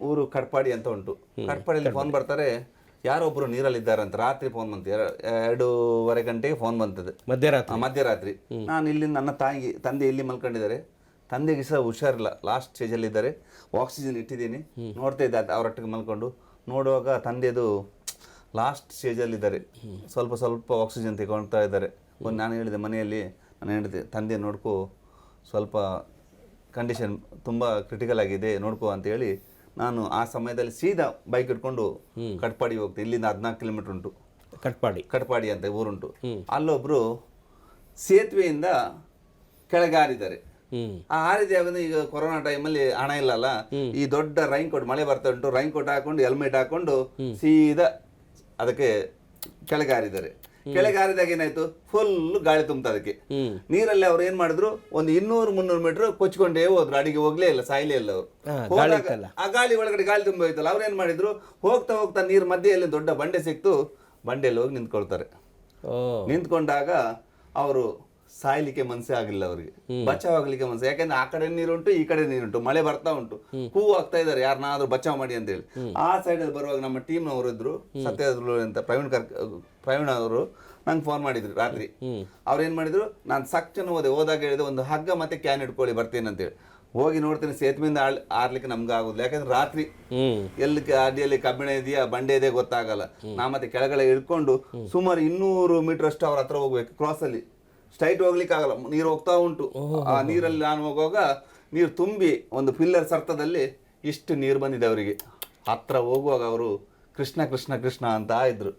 ಊರು ಕಡ್ಪಾಡಿ ಅಂತ ಉಂಟು. ಕಡ್ಪಾಡಿಯಲ್ಲಿ ಫೋನ್ ಬರ್ತಾರೆ ಯಾರೋ ಒಬ್ರು ನೀರಲ್ಲಿದ್ದಾರೆ ಅಂತ ರಾತ್ರಿ ಫೋನ್ ಬಂತು. ಎರ- ಎರಡೂವರೆ ಗಂಟೆಗೆ ಫೋನ್ ಬಂತದೆ. ಮಧ್ಯರಾತ್ರಿ. ಮಧ್ಯರಾತ್ರಿ. ನಾನು ಇಲ್ಲಿ ನನ್ನ ತಾಯಿ ತಂದೆ ಇಲ್ಲಿ ಮಲ್ಕೊಂಡಿದ್ದಾರೆ. ತಂದೆಗೆ ಸಹ ಹುಷಾರಿಲ್ಲ. ಲಾಸ್ಟ್ ಸ್ಟೇಜಲ್ಲಿದ್ದಾರೆ ಆಕ್ಸಿಜನ್ ಇಟ್ಟಿದ್ದೀನಿ. ನೋಡ್ತಾ ಇದ್ದೆ ಅವರೊಟ್ಟಿಗೆ ಮಲ್ಕೊಂಡು. ನೋಡುವಾಗ ತಂದೆದು ಲಾಸ್ಟ್ ಸ್ಟೇಜಲ್ಲಿದ್ದಾರೆ ಸ್ವಲ್ಪ ಸ್ವಲ್ಪ ಆಕ್ಸಿಜನ್ ತಗೊಳ್ತಾ ಇದ್ದಾರೆ. ಒಂದು ನಾನು ಹೇಳಿದೆ ಮನೆಯಲ್ಲಿ ನಾನು ಹೇಳಿದೆ ತಂದೆ ನೋಡ್ಕೋ ಸ್ವಲ್ಪ ಕಂಡೀಷನ್ ತುಂಬ ಕ್ರಿಟಿಕಲ್ ಆಗಿದೆ ನೋಡ್ಕೋ ಅಂತ ಹೇಳಿ ನಾನು ಆ ಸಮಯದಲ್ಲಿ ಸೀದಾ ಬೈಕ್ ಇಟ್ಕೊಂಡು ಕಟ್ಪಾಡಿ ಹೋಗ್ತೀನಿ ಇಲ್ಲಿಂದ ಹದಿನಾಲ್ಕು ಕಿಲೋಮೀಟರ್ ಉಂಟು. ಕಟ್ಪಾಡಿ. ಕಟ್ಪಾಡಿ ಅಂತ ಊರುಂಟು. ಅಲ್ಲೊಬ್ರು ಸೇತುವೆಯಿಂದ ಕೆಳಗೆ ಹಾರಿದ್ದಾರೆ ಹ್ಮ್ ಆ ಯಾವಾಗ ಈಗ ಕೊರೋನಾ ಟೈಮಲ್ಲಿ ಹಣ ಇಲ್ಲಲ್ಲ ಈ ದೊಡ್ಡ ರೈನ್ ಕೋಟ್ ಮಳೆ ಬರ್ತಾ ಉಂಟು ರೈನ್ ಕೋಟ್ ಹಾಕೊಂಡು ಹೆಲ್ಮೆಟ್ ಹಾಕೊಂಡು ಸೀದಾ ಅದಕ್ಕೆ ಕೆಳಗೆ ಕೆಳಗಾರಿದಾಗ ಕೆಳಗೆ ಹಾರಿದಾಗ ಏನಾಯ್ತು? ಫುಲ್ ಗಾಳಿ ತುಂಬ್ತಾ ಅದಕ್ಕೆ. ನೀರಲ್ಲಿ ಅವ್ರು ಏನ್ ಮಾಡಿದ್ರು? ಒಂದು ಇನ್ನೂರು ಮುನ್ನೂರು ಮೀಟರ್ ಕೊಚ್ಕೊಂಡೇ ಹೋದ್ರು ಅಡಿಗೆ ಹೋಗ್ಲೇ ಇಲ್ಲ ಸಾಯ್ಲೇ ಇಲ್ಲ ಅವರು. ಆ ಗಾಳಿ ಒಳಗಡೆ ಗಾಳಿ ತುಂಬ ಹೋಯ್ತಲ್ಲ ಅವ್ರು ಏನ್ ಮಾಡಿದ್ರು? ಹೋಗ್ತಾ ಹೋಗ್ತಾ ನೀರ್ ಮಧ್ಯೆಯಲ್ಲಿ ದೊಡ್ಡ ಬಂಡೆ ಸಿಕ್ತು ಬಂಡೆಯಲ್ಲಿ ಹೋಗಿ ನಿಂತ್ಕೊಳ್ತಾರೆ. ನಿಂತ್ಕೊಂಡಾಗ ಅವರು ಸಾಯ್ಲಿಕ್ಕೆ ಮನಸ್ಸೇ ಆಗಿಲ್ಲ ಅವರಿಗೆ. ಬಚಾವ್ ಆಗ್ಲಿಕ್ಕೆ ಮನಸ್ಸು. ಯಾಕಂದ್ರೆ ಆ ಕಡೆ ನೀರುಂಟು ಈ ಕಡೆ ನೀರುಂಟು ಮಳೆ ಬರ್ತಾ ಉಂಟು. ಹೂ ಆಗ್ತಾ ಇದಾರೆ ಯಾರನ್ನಾದ್ರೂ ಬಚಾವ್ ಮಾಡಿ ಅಂತ ಹೇಳಿ ಆ ಸೈಡ್ ಅಲ್ಲಿ ಬರುವಾಗ ನಮ್ಮ ಟೀಮ್ ನವರು ಇದ್ರು ಸತ್ಯದ್ರು ಅಂತ ಪ್ರವೀಣ್ ಕರ್ ಪ್ರವೀಣ್ ಅವರು ನಂಗೆ ಫೋನ್ ಮಾಡಿದ್ರು ರಾತ್ರಿ. ಅವ್ರು ಏನ್ ಮಾಡಿದ್ರು ನಾನು ಸಕ್ಷನ್ ಹೋದೆ ಹೋದಾಗ ಹೇಳಿದೆ ಒಂದು ಹಗ್ಗ ಮತ್ತೆ ಕ್ಯಾನ್ ಇಟ್ಕೊಳ್ಳಿ ಬರ್ತೀನಿ ಅಂತೇಳಿ. ಹೋಗಿ ನೋಡ್ತೀನಿ ಸೇತುವೆಯಿಂದ ಆಳ್ ಆರ್ಲಿಕ್ಕೆ ನಮ್ಗೆ ಆಗುದಿಲ್ಲ. ಯಾಕಂದ್ರೆ ರಾತ್ರಿ ಎಲ್ಲಿ ಅಡಿಯಲ್ಲಿ ಕಬ್ಬಿಣ ಇದೆಯಾ ಬಂಡೆ ಇದೆ ಗೊತ್ತಾಗಲ್ಲ. ನಾ ಮತ್ತೆ ಕೆಳಗಡೆ ಇಳ್ಕೊಂಡು ಸುಮಾರು ಇನ್ನೂರು ಮೀಟರ್ ಅಷ್ಟು ಅವ್ರ ಹತ್ರ ಹೋಗ್ಬೇಕು ಕ್ರಾಸ್ ಅಲ್ಲಿ. ಸ್ಟ್ರೈಟ್ ಹೋಗ್ಲಿಕ್ಕೆ ಆಗಲ್ಲ ನೀರು ಹೋಗ್ತಾ ಉಂಟು. ಆ ನೀರಲ್ಲಿ ನಾನು ಹೋಗುವಾಗ ನೀರು ತುಂಬಿ ಒಂದು ಪಿಲ್ಲರ್ ಸರ್ತದಲ್ಲಿ ಇಷ್ಟು ನೀರು ಬಂದಿದೆ ಅವರಿಗೆ. ಹತ್ರ ಹೋಗುವಾಗ ಅವರು ಕೃಷ್ಣ ಕೃಷ್ಣ ಕೃಷ್ಣ ಅಂತ ಇದ್ರು.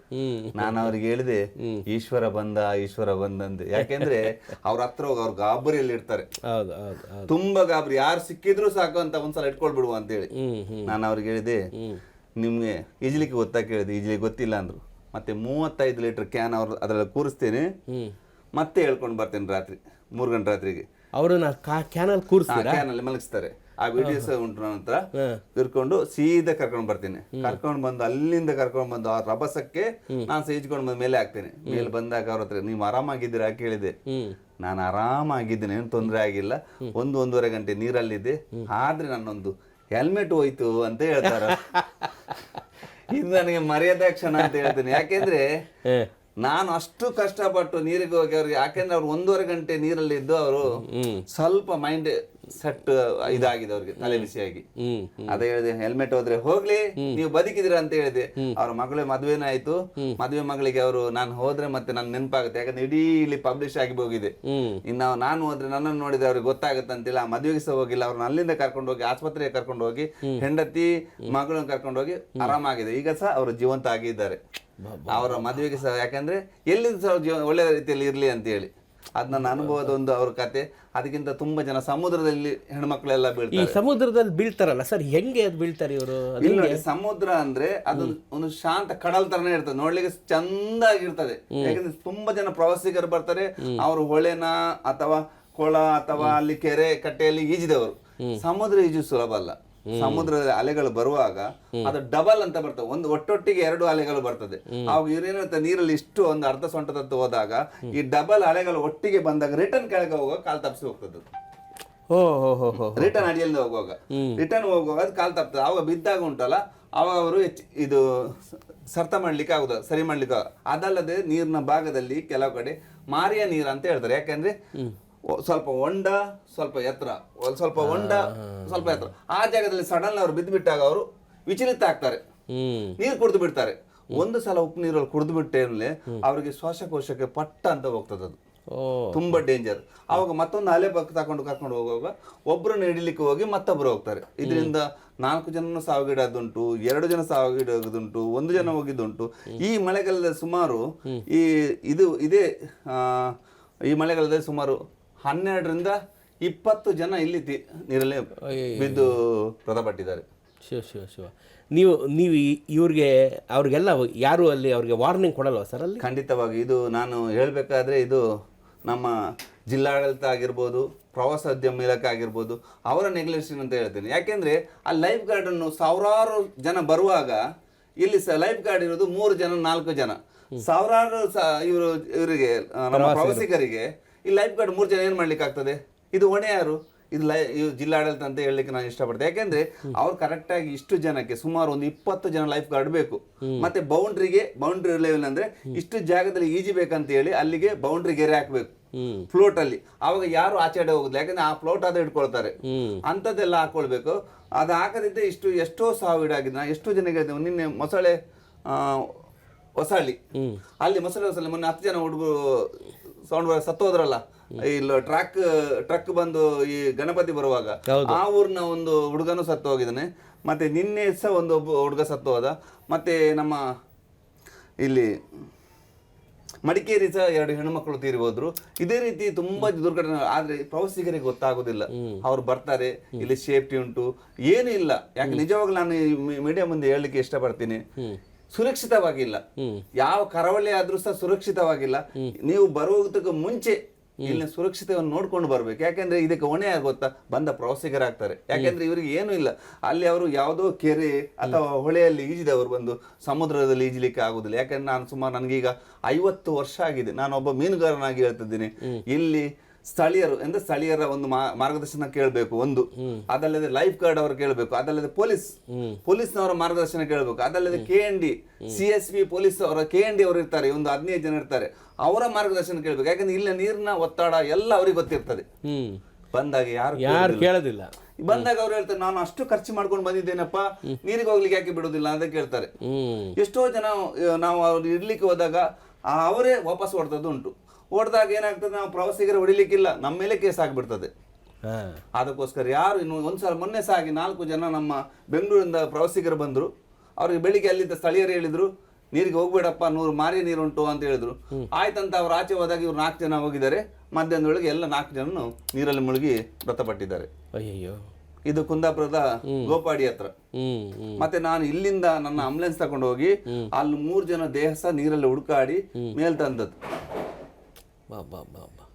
ನಾನು ಅವ್ರಿಗೆ ಹೇಳಿದೆ ಈಶ್ವರ ಬಂದ ಈಶ್ವರ ಬಂದಂತೆ ಯಾಕೆಂದ್ರೆ ಅವ್ರ ಹತ್ರ ಹೋಗಿ ಅವ್ರ ಗಾಬರಿಯಲ್ಲಿ ಇರ್ತಾರೆ. ತುಂಬಾ ಗಾಬರಿ. ಯಾರು ಸಿಕ್ಕಿದ್ರು ಸಾಕು ಅಂತ ಒಂದ್ಸಲ ಇಟ್ಕೊಳ್ಬಿಡುವ ಅಂತ ಹೇಳಿ ನಾನು ಅವ್ರಿಗೆ ಹೇಳಿದೆ ನಿಮ್ಗೆ ಈಜ್ಲಿಕ್ಕೆ ಗೊತ್ತಾ ಕೇಳಿದೆ ಈಜ್ಲಿಕ್ಕೆ ಗೊತ್ತಿಲ್ಲ ಅಂದ್ರು. ಮತ್ತೆ ಮೂವತ್ತೈದು ಲೀಟರ್ ಕ್ಯಾನ್ ಅವ್ರ ಅದ್ರಲ್ಲಿ ಕೂರಿಸ್ತೇನೆ. ಮತ್ತೆ ಹೇಳ್ಕೊಂಡು ಬರ್ತೇನೆ ರಾತ್ರಿ ಮೂರು ಗಂಟೆ ರಾತ್ರಿಗೆ. ಅವರನ್ನ ಕ್ಯಾನಲ್ ಕೂರಿಸ್ತೀರಾ ಕ್ಯಾನ್ ಅಲ್ಲಿ ಮಲಗಿಸ್ತಾರೆ. ಆ ವಿಡಿಯೋಸ್ ಉಂಟು ನಂತರ ಹತ್ರ. ಕರ್ಕೊಂಡು ಸೀದಾ ಕರ್ಕೊಂಡು ಬರ್ತೀನಿ. ಕರ್ಕೊಂಡು ಬಂದು ಅಲ್ಲಿಂದ ಕರ್ಕೊಂಡು ಬಂದು ಆ ರಭಸಕ್ಕೆ ನಾನು ಸೇಜ್ಕೊಂಡು ಬಂದ ಮೇಲೆ ಹಾಕ್ತೇನೆ. ಮೇಲೆ ಬಂದಾಗ ಅವ್ರ ಹತ್ರ ನೀವು ಆರಾಮಾಗಿದ್ದೀರಾ? ಕೇಳಿದೆ. ನಾನು ಆರಾಮಾಗಿದ್ದೇನೆ ಏನು ತೊಂದರೆ ಆಗಿಲ್ಲ. ಒಂದು ಒಂದೂವರೆ ಗಂಟೆ ನೀರಲ್ಲಿದ್ದೆ. ಆದ್ರೆ ನನ್ನೊಂದು ಹೆಲ್ಮೆಟ್ ಹೋಯ್ತು ಅಂತ ಹೇಳ್ತಾರ. ಇದು ನನಗೆ ಮರ್ಯಾದೆ ಕ್ಷಣ ಅಂತ ಹೇಳ್ತೀನಿ. ಯಾಕೆಂದ್ರೆ ನಾನು ಅಷ್ಟು ಕಷ್ಟಪಟ್ಟು ನೀರಿಗೆ ಹೋಗಿ ಅವ್ರಿಗೆ ಯಾಕೆಂದ್ರೆ ಅವ್ರು ಒಂದೂವರೆ ಗಂಟೆ ನೀರಲ್ಲಿ ಇದ್ದು ಅವರು ಸ್ವಲ್ಪ ಮೈಂಡ್ ಸೆಟ್ ಇದಾಗಿದೆ ಅವ್ರಿಗೆ ತಲೆ ಬಿಸಿಯಾಗಿ. ಅದೇ ಹೇಳಿದೆ ಹೆಲ್ಮೆಟ್ ಹೋದ್ರೆ ಹೋಗ್ಲಿ ನೀವು ಬದುಕಿದಿರ ಅಂತ ಹೇಳಿದೆ. ಅವ್ರ ಮಗಳ ಮದ್ವೆನ ಆಯ್ತು. ಮದ್ವೆ ಮಗಳಿಗೆ ಅವರು ನಾನು ಹೋದ್ರೆ ಮತ್ತೆ ನನ್ ನೆನಪಾಗುತ್ತೆ. ಯಾಕಂದ್ರೆ ಇಡೀ ಇಲ್ಲಿ ಪಬ್ಲಿಷ್ ಆಗಿ ಹೋಗಿದೆ. ಇನ್ನ ಇನ್ನು ನಾನು ಹೋದ್ರೆ ನನ್ನನ್ನು ನೋಡಿದ್ರೆ ಅವ್ರಿಗೆ ಗೊತ್ತಾಗುತ್ತೆ ಅಂತಿಲ್ಲ. ಆ ಮದುವೆಗೆ ಸಹ ಹೋಗಿಲ್ಲ. ಅವ್ರನ್ನ ಅಲ್ಲಿಂದ ಕರ್ಕೊಂಡು ಹೋಗಿ ಆಸ್ಪತ್ರೆಗೆ ಕರ್ಕೊಂಡು ಹೋಗಿ ಹೆಂಡತಿ ಮಗಳನ್ನ ಕರ್ಕೊಂಡು ಹೋಗಿ ಆರಾಮಾಗಿದೆ. ಈಗ ಸಹ ಅವರು ಜೀವಂತ ಆಗಿದ್ದಾರೆ. ಅವರ ಮದುವೆಗೆ ಸಹ ಯಾಕಂದ್ರೆ ಎಲ್ಲಿಂದ ಸಹ ಒಳ್ಳೆ ರೀತಿಯಲ್ಲಿ ಇರ್ಲಿ ಅಂತ ಹೇಳಿ. ಅದ್ ನನ್ನ ಅನುಭವದ ಒಂದು ಅವ್ರ ಕತೆ. ಅದಕ್ಕಿಂತ ತುಂಬಾ ಜನ ಸಮುದ್ರದಲ್ಲಿ ಹೆಣ್ಮಕ್ಳೆಲ್ಲ ಈ ಬೀಳ್ತಾರೆ ಸಮುದ್ರದಲ್ಲಿ ಬೀಳ್ತಾರಲ್ಲ ಸರ್ ಹೆಂಗೆ ಅದು ಬೀಳ್ತಾರೆ ಇವರು? ಇಲ್ಲಿ ನೋಡಿ ಸಮುದ್ರ ಅಂದ್ರೆ ಅದು ಒಂದು ಶಾಂತ ಕಡಲ್ ತರನೇ ಇರ್ತದೆ. ನೋಡ್ಲಿಕ್ಕೆ ಚಂದಾಗಿರ್ತದೆ. ಯಾಕಂದ್ರೆ ತುಂಬಾ ಜನ ಪ್ರವಾಸಿಗರು ಬರ್ತಾರೆ. ಅವರು ಹೊಳೆನ ಅಥವಾ ಕೊಳ ಅಥವಾ ಅಲ್ಲಿ ಕೆರೆ ಕಟ್ಟೆಯಲ್ಲಿ ಈಜಿದವರು. ಸಮುದ್ರ ಈಜು ಸುಲಭ ಅಲ್ಲ. ಸಮುದ್ರದ ಅಲೆಗಳು ಬರುವಾಗ ಅದು ಡಬಲ್ ಅಂತ ಬರ್ತದೆ. ಒಂದು ಒಟ್ಟೊಟ್ಟಿಗೆ ಎರಡು ಅಲೆಗಳು ಬರ್ತದೆ. ಅವಾಗ ಇವ್ರೇನಿರುತ್ತೆ ನೀರಲ್ಲಿ ಇಷ್ಟು ಒಂದು ಅರ್ಧ ಸೊಂಟದತ್ತು ಹೋದಾಗ ಈ ಡಬಲ್ ಅಲೆಗಳು ಒಟ್ಟಿಗೆ ಬಂದಾಗ ರಿಟರ್ನ್ ಕೆಳಗೆ ಹೋಗುವಾಗ ಕಾಲ್ ತಪ್ಪಿಸಿ ಹೋಗ್ತದೆ. ರಿಟರ್ನ್ ಅಡಿಯಲ್ಲಿ ಹೋಗುವಾಗ. ರಿಟರ್ನ್ ಹೋಗುವಾಗ ಅದು ಕಾಲು ತಪ್ತದೆ. ಅವಾಗ ಬಿದ್ದಾಗ ಉಂಟಲ್ಲ ಅವಾಗ ಅವರು ಹೆಚ್ಚು ಇದು ಸರ್ತ ಮಾಡ್ಲಿಕ್ಕೆ ಆಗುದು ಸರಿ ಮಾಡ್ಲಿಕ್ಕೆ ಆಗ- ಅದಲ್ಲದೆ ನೀರಿನ ಭಾಗದಲ್ಲಿ ಕೆಲವು ಕಡೆ ಮಾರಿಯ ನೀರು ಅಂತ ಹೇಳ್ತಾರೆ. ಯಾಕಂದ್ರೆ ಸ್ವಲ್ಪ ಒಂಡ ಸ್ವಲ್ಪ ಎತ್ತರ. ಒಂದು ಸ್ವಲ್ಪ ಒಂಡ ಸ್ವಲ್ಪ ಎತ್ತರ. ಆ ಜಾಗದಲ್ಲಿ ಸಡನ್ ಅವ್ರು ಬಿದ್ದು ಬಿಟ್ಟಾಗ ಅವರು ವಿಚಲಿತ ಆಗ್ತಾರೆ. ನೀರು ಕುಡಿದು ಬಿಡ್ತಾರೆ. ಒಂದು ಸಲ ಉಪ್ಪು ನೀರಲ್ಲಿ ಕುಡಿದು ಬಿಟ್ಟೆ ಅವರಿಗೆ ಶ್ವಾಸಕೋಶಕ್ಕೆ ಪಟ್ಟ ಅಂತ ಹೋಗ್ತದೆ ಅದು. ತುಂಬಾ ಡೇಂಜರ್ ಅವಾಗ ಮತ್ತೊಂದು ಅಲೆ ಪಕ್ಕ ತಕೊಂಡು ಕರ್ಕೊಂಡು ಹೋಗುವಾಗ ಒಬ್ಬರನ್ನ ಹಿಡಿಲಿಕ್ಕೆ ಹೋಗಿ ಮತ್ತೊಬ್ಬರು ಹೋಗ್ತಾರೆ. ಇದರಿಂದ ನಾಲ್ಕು ಜನ ಸಾವಿಗೀಡಾದುಂಟು ಎರಡು ಜನ ಸಾವಿಗೀಡಾಗುದುಂಟು ಒಂದು ಜನ ಹೋಗಿದ್ದುಂಟು. ಈ ಮಳೆಗಾಲದ ಸುಮಾರು ಈ ಇದು ಇದೇ ಆ, ಈ ಮಳೆಗಾಲದಲ್ಲಿ ಸುಮಾರು ಹನ್ನೆರಡರಿಂದ ಇಪ್ಪತ್ತು ಜನ ಇಲ್ಲಿ ನೀರಲ್ಲಿ ಬಿದ್ದು ಮೃತಪಟ್ಟಿದ್ದಾರೆ ಶಿವ ಶಿವ ಶಿವ ನೀವು ನೀವು ಇವ್ರಿಗೆ ಅವ್ರಿಗೆಲ್ಲ ಯಾರು ಅಲ್ಲಿ ಅವ್ರಿಗೆ ವಾರ್ನಿಂಗ್ ಕೊಡಲ್ವಾ ಸರ್ ಅಲ್ಲಿ ಖಂಡಿತವಾಗಿ ಇದು ನಾನು ಹೇಳಬೇಕಾದ್ರೆ ಇದು ನಮ್ಮ ಜಿಲ್ಲಾಡಳಿತ ಆಗಿರ್ಬೋದು ಪ್ರವಾಸೋದ್ಯಮ ಇಲಾಖೆ ಆಗಿರ್ಬೋದು ಅವರ ನೆಗ್ಲೆಕ್ಷನ್ ಅಂತ ಹೇಳ್ತೇನೆ ಯಾಕೆಂದ್ರೆ ಆ ಲೈಫ್ ಗಾರ್ಡನ್ನು ಸಾವಿರಾರು ಜನ ಬರುವಾಗ ಇಲ್ಲಿ ಸ ಲೈಫ್ ಗಾರ್ಡ್ ಇರೋದು ಮೂರು ಜನ ನಾಲ್ಕು ಜನ ಸಾವಿರಾರು ಸ ಇವರು ಇವರಿಗೆ ನಮ್ಮ ಪ್ರವಾಸಿಗರಿಗೆ ಈ ಲೈಫ್ ಗಾರ್ಡ್ ಮೂರು ಜನ ಏನು ಮಾಡ್ಲಿಕ್ಕೆ ಆಗ್ತದೆ? ಇದು ಹೊಣೆ ಯಾರು ಇದು ಲೈ ಇದು ಜಿಲ್ಲಾಡಳಿತ ಅಂತ ಹೇಳಲಿಕ್ಕೆ ನಾನು ಇಷ್ಟಪಡ್ತೇನೆ. ಯಾಕೆಂದ್ರೆ ಅವ್ರು ಕರೆಕ್ಟಾಗಿ ಇಷ್ಟು ಜನಕ್ಕೆ ಸುಮಾರು ಒಂದು ಇಪ್ಪತ್ತು ಜನ ಲೈಫ್ ಗಾರ್ಡ್ ಬೇಕು. ಮತ್ತೆ ಬೌಂಡ್ರಿಗೆ ಬೌಂಡ್ರಿ ಲೆವೆಲ್ ಅಂದ್ರೆ ಇಷ್ಟು ಜಾಗದಲ್ಲಿ ಈಜಿ ಬೇಕಂತ ಹೇಳಿ ಅಲ್ಲಿಗೆ ಬೌಂಡ್ರಿ ಗೆರೆ ಹಾಕ್ಬೇಕು. ಫ್ಲೋಟ್ ಅಲ್ಲಿ. ಅವಾಗ ಯಾರು ಆಚೆಡೆ ಹೋಗುದಿಲ್ಲ. ಯಾಕಂದ್ರೆ ಆ ಫ್ಲೋಟ್ ಅದ ಇಟ್ಕೊಳ್ತಾರೆ. ಅಂತದೆಲ್ಲ ಹಾಕೊಳ್ಬೇಕು. ಅದು ಹಾಕದಿದ್ದೆ ಇಷ್ಟು ಎಷ್ಟೋ ಸಾವಿಡಾಗಿದೆ ನಾ ಎಷ್ಟೋ ಜನಕ್ಕೆ ನಿನ್ನೆ ಮೊಸಳೆ ಆ, ಹೊಸಳ್ಳಿ ಅಲ್ಲಿ ಮೊಸಳೆ ಹೊಸಳ್ಳಿ ಮೊನ್ನೆ ಹತ್ತು ಜನ ಹುಡುಗರು ಸೌಂಡ್ ಸತ್ತೋದ್ರಲ್ಲ? ಇಲ್ಲಿ ಟ್ರಕ್ ಟ್ರಕ್ ಬಂದು ಈ ಗಣಪತಿ ಬರುವಾಗ ಆ ಊರಿನ ಒಂದು ಹುಡುಗನು ಸತ್ತು ಹೋಗಿದ್ದಾನೆ ಮತ್ತೆ ನಿನ್ನೆ ಸಹ ಒಂದು ಹುಡುಗ ಸತ್ತು ಹೋದ ಮತ್ತೆ ನಮ್ಮ ಇಲ್ಲಿ ಮಡಿಕೇರಿ ಸಹ ಎರಡು ಹೆಣ್ಣುಮಕ್ಕಳು ತೀರಿ ಹೋದ್ರು. ಇದೇ ರೀತಿ ತುಂಬಾ ದುರ್ಘಟನೆ ಆದ್ರೆ ಪ್ರವಾಸಿಗರಿಗೆ ಗೊತ್ತಾಗೋದಿಲ್ಲ. ಅವ್ರು ಬರ್ತಾರೆ ಇಲ್ಲಿ ಸೇಫ್ಟಿ ಉಂಟು. ಏನು ಇಲ್ಲ. ಯಾಕೆ ನಿಜವಾಗ್ಲೂ ನಾನು ಮೀಡಿಯಾ ಮುಂದೆ ಹೇಳಲಿಕ್ಕೆ ಇಷ್ಟಪಡ್ತೀನಿ. ಸುರಕ್ಷಿತವಾಗಿಲ್ಲ. ಯಾವ ಕರಾವಳಿ ಆದ್ರೂ ಸಹ ಸುರಕ್ಷಿತವಾಗಿಲ್ಲ. ನೀವು ಬರುವುದಕ್ಕೆ ಮುಂಚೆ ಇಲ್ಲಿ ಸುರಕ್ಷತೆಯನ್ನು ನೋಡ್ಕೊಂಡು ಬರ್ಬೇಕು. ಯಾಕೆಂದ್ರೆ ಇದಕ್ಕೆ ಹೊಣೆ ಯಾರು ಗೊತ್ತಾ ಬಂದ ಪ್ರವಾಸಿಗರಾಗ್ತಾರೆ. ಯಾಕೆಂದ್ರೆ ಇವರಿಗೆ ಏನೂ ಇಲ್ಲ. ಅಲ್ಲಿ ಅವರು ಯಾವುದೋ ಕೆರೆ ಅಥವಾ ಹೊಳೆಯಲ್ಲಿ ಈಜಿದವರು ಬಂದು ಸಮುದ್ರದಲ್ಲಿ ಈಜಲಿಕ್ಕೆ ಆಗುದಿಲ್ಲ. ಯಾಕಂದ್ರೆ ನಾನು ಸುಮಾರು ನನಗೀಗ ಐವತ್ತು ವರ್ಷ ಆಗಿದೆ. ನಾನು ಒಬ್ಬ ಮೀನುಗಾರನಾಗಿ ಹೇಳ್ತಿದ್ದೀನಿ. ಇಲ್ಲಿ ಸ್ಥಳೀಯರು ಅಂದ್ರೆ ಸ್ಥಳೀಯರ ಒಂದು ಮಾರ್ಗದರ್ಶನ ಕೇಳಬೇಕು ಒಂದು. ಅದಲ್ಲದೆ ಲೈಫ್ ಗಾರ್ಡ್ ಅವರು ಕೇಳಬೇಕು. ಅದಲ್ಲದೆ ಪೊಲೀಸ್. ಪೊಲೀಸ್ನವರ ಮಾರ್ಗದರ್ಶನ ಕೇಳಬೇಕು. ಅದಲ್ಲದೆ K N D C S P police ಅವರ ಕೆ ಎನ್ ಡಿ ಅವರು ಇರ್ತಾರೆ. ಒಂದು ಹದಿನೈದು ಜನ ಇರ್ತಾರೆ. ಅವರ ಮಾರ್ಗದರ್ಶನ ಕೇಳಬೇಕು. ಯಾಕಂದ್ರೆ ಇಲ್ಲಿ ನೀರಿನ ಒತ್ತಡ ಎಲ್ಲ ಅವ್ರಿಗೆ ಗೊತ್ತಿರ್ತದೆ. ಬಂದಾಗ ಯಾರು ಯಾರು ಕೇಳೋದಿಲ್ಲ. ಬಂದಾಗ ಅವ್ರು ಹೇಳ್ತಾರೆ ನಾನು ಅಷ್ಟು ಖರ್ಚು ಮಾಡ್ಕೊಂಡು ಬಂದಿದ್ದೇನಪ್ಪ. ನೀರಿಗೆ ಹೋಗ್ಲಿಕ್ಕೆ ಯಾಕೆ ಬಿಡುದಿಲ್ಲ ಅಂತ ಕೇಳ್ತಾರೆ. ಎಷ್ಟೋ ಜನ ನಾವು ಅವ್ರು ಇರ್ಲಿಕ್ಕೆ ಹೋದಾಗ ಅವರೇ ವಾಪಸ್ ಹೊಡೆದದ್ದು ಉಂಟು. ಹೊಡೆದಾಗ ಏನಾಗ್ತದೆ ನಾವು ಪ್ರವಾಸಿಗರು ಹೊಡಿಲಿಕ್ಕಿಲ್ಲ ನಮ್ಮ ಮೇಲೆ ಕೇಸ್ ಆಗ್ಬಿಡ್ತದೆ. ಅದಕ್ಕೋಸ್ಕರ ಯಾರು ಇನ್ನು ಒಂದ್ಸಲ ಮೊನ್ನೆ ಸಹ ನಾಲ್ಕು ಜನ ನಮ್ಮ ಬೆಂಗಳೂರಿಂದ ಪ್ರವಾಸಿಗರು ಬಂದರು. ಅವ್ರಿಗೆ ಬೆಳಿಗ್ಗೆ ಅಲ್ಲಿದ್ದ ಸ್ಥಳೀಯರು ಹೇಳಿದ್ರು ನೀರಿಗೆ ಹೋಗ್ಬೇಡಪ್ಪ ನೂರು ಮಾರಿ ನೀರುಂಟು ಅಂತ ಹೇಳಿದ್ರು. ಆಯ್ತಂತ ಅವ್ರು ಆಚೆ ಹೋದಾಗ ಇವ್ರು ನಾಲ್ಕು ಜನ ಹೋಗಿದ್ದಾರೆ. ಮಧ್ಯಾಹ್ನದೊಳಗೆ ಎಲ್ಲ ನಾಲ್ಕು ಜನನು ನೀರಲ್ಲಿ ಮುಳುಗಿ ಮೃತಪಟ್ಟಿದ್ದಾರೆ. ಅಯ್ಯಯ್ಯೋ. ಇದು ಕುಂದಾಪುರದ ಗೋಪಾಡಿ ಹತ್ರ. ಮತ್ತೆ ನಾನು ಇಲ್ಲಿಂದ ನನ್ನ ಆಂಬುಲೆನ್ಸ್ ತಗೊಂಡು ಹೋಗಿ ಅಲ್ಲಿ ಮೂರು ಜನ ದೇಹ ಸಹ ನೀರಲ್ಲಿ ಹುಡುಕಾಡಿ ಮೇಲ್ ತಂದದ್ದು. బాబా బాబా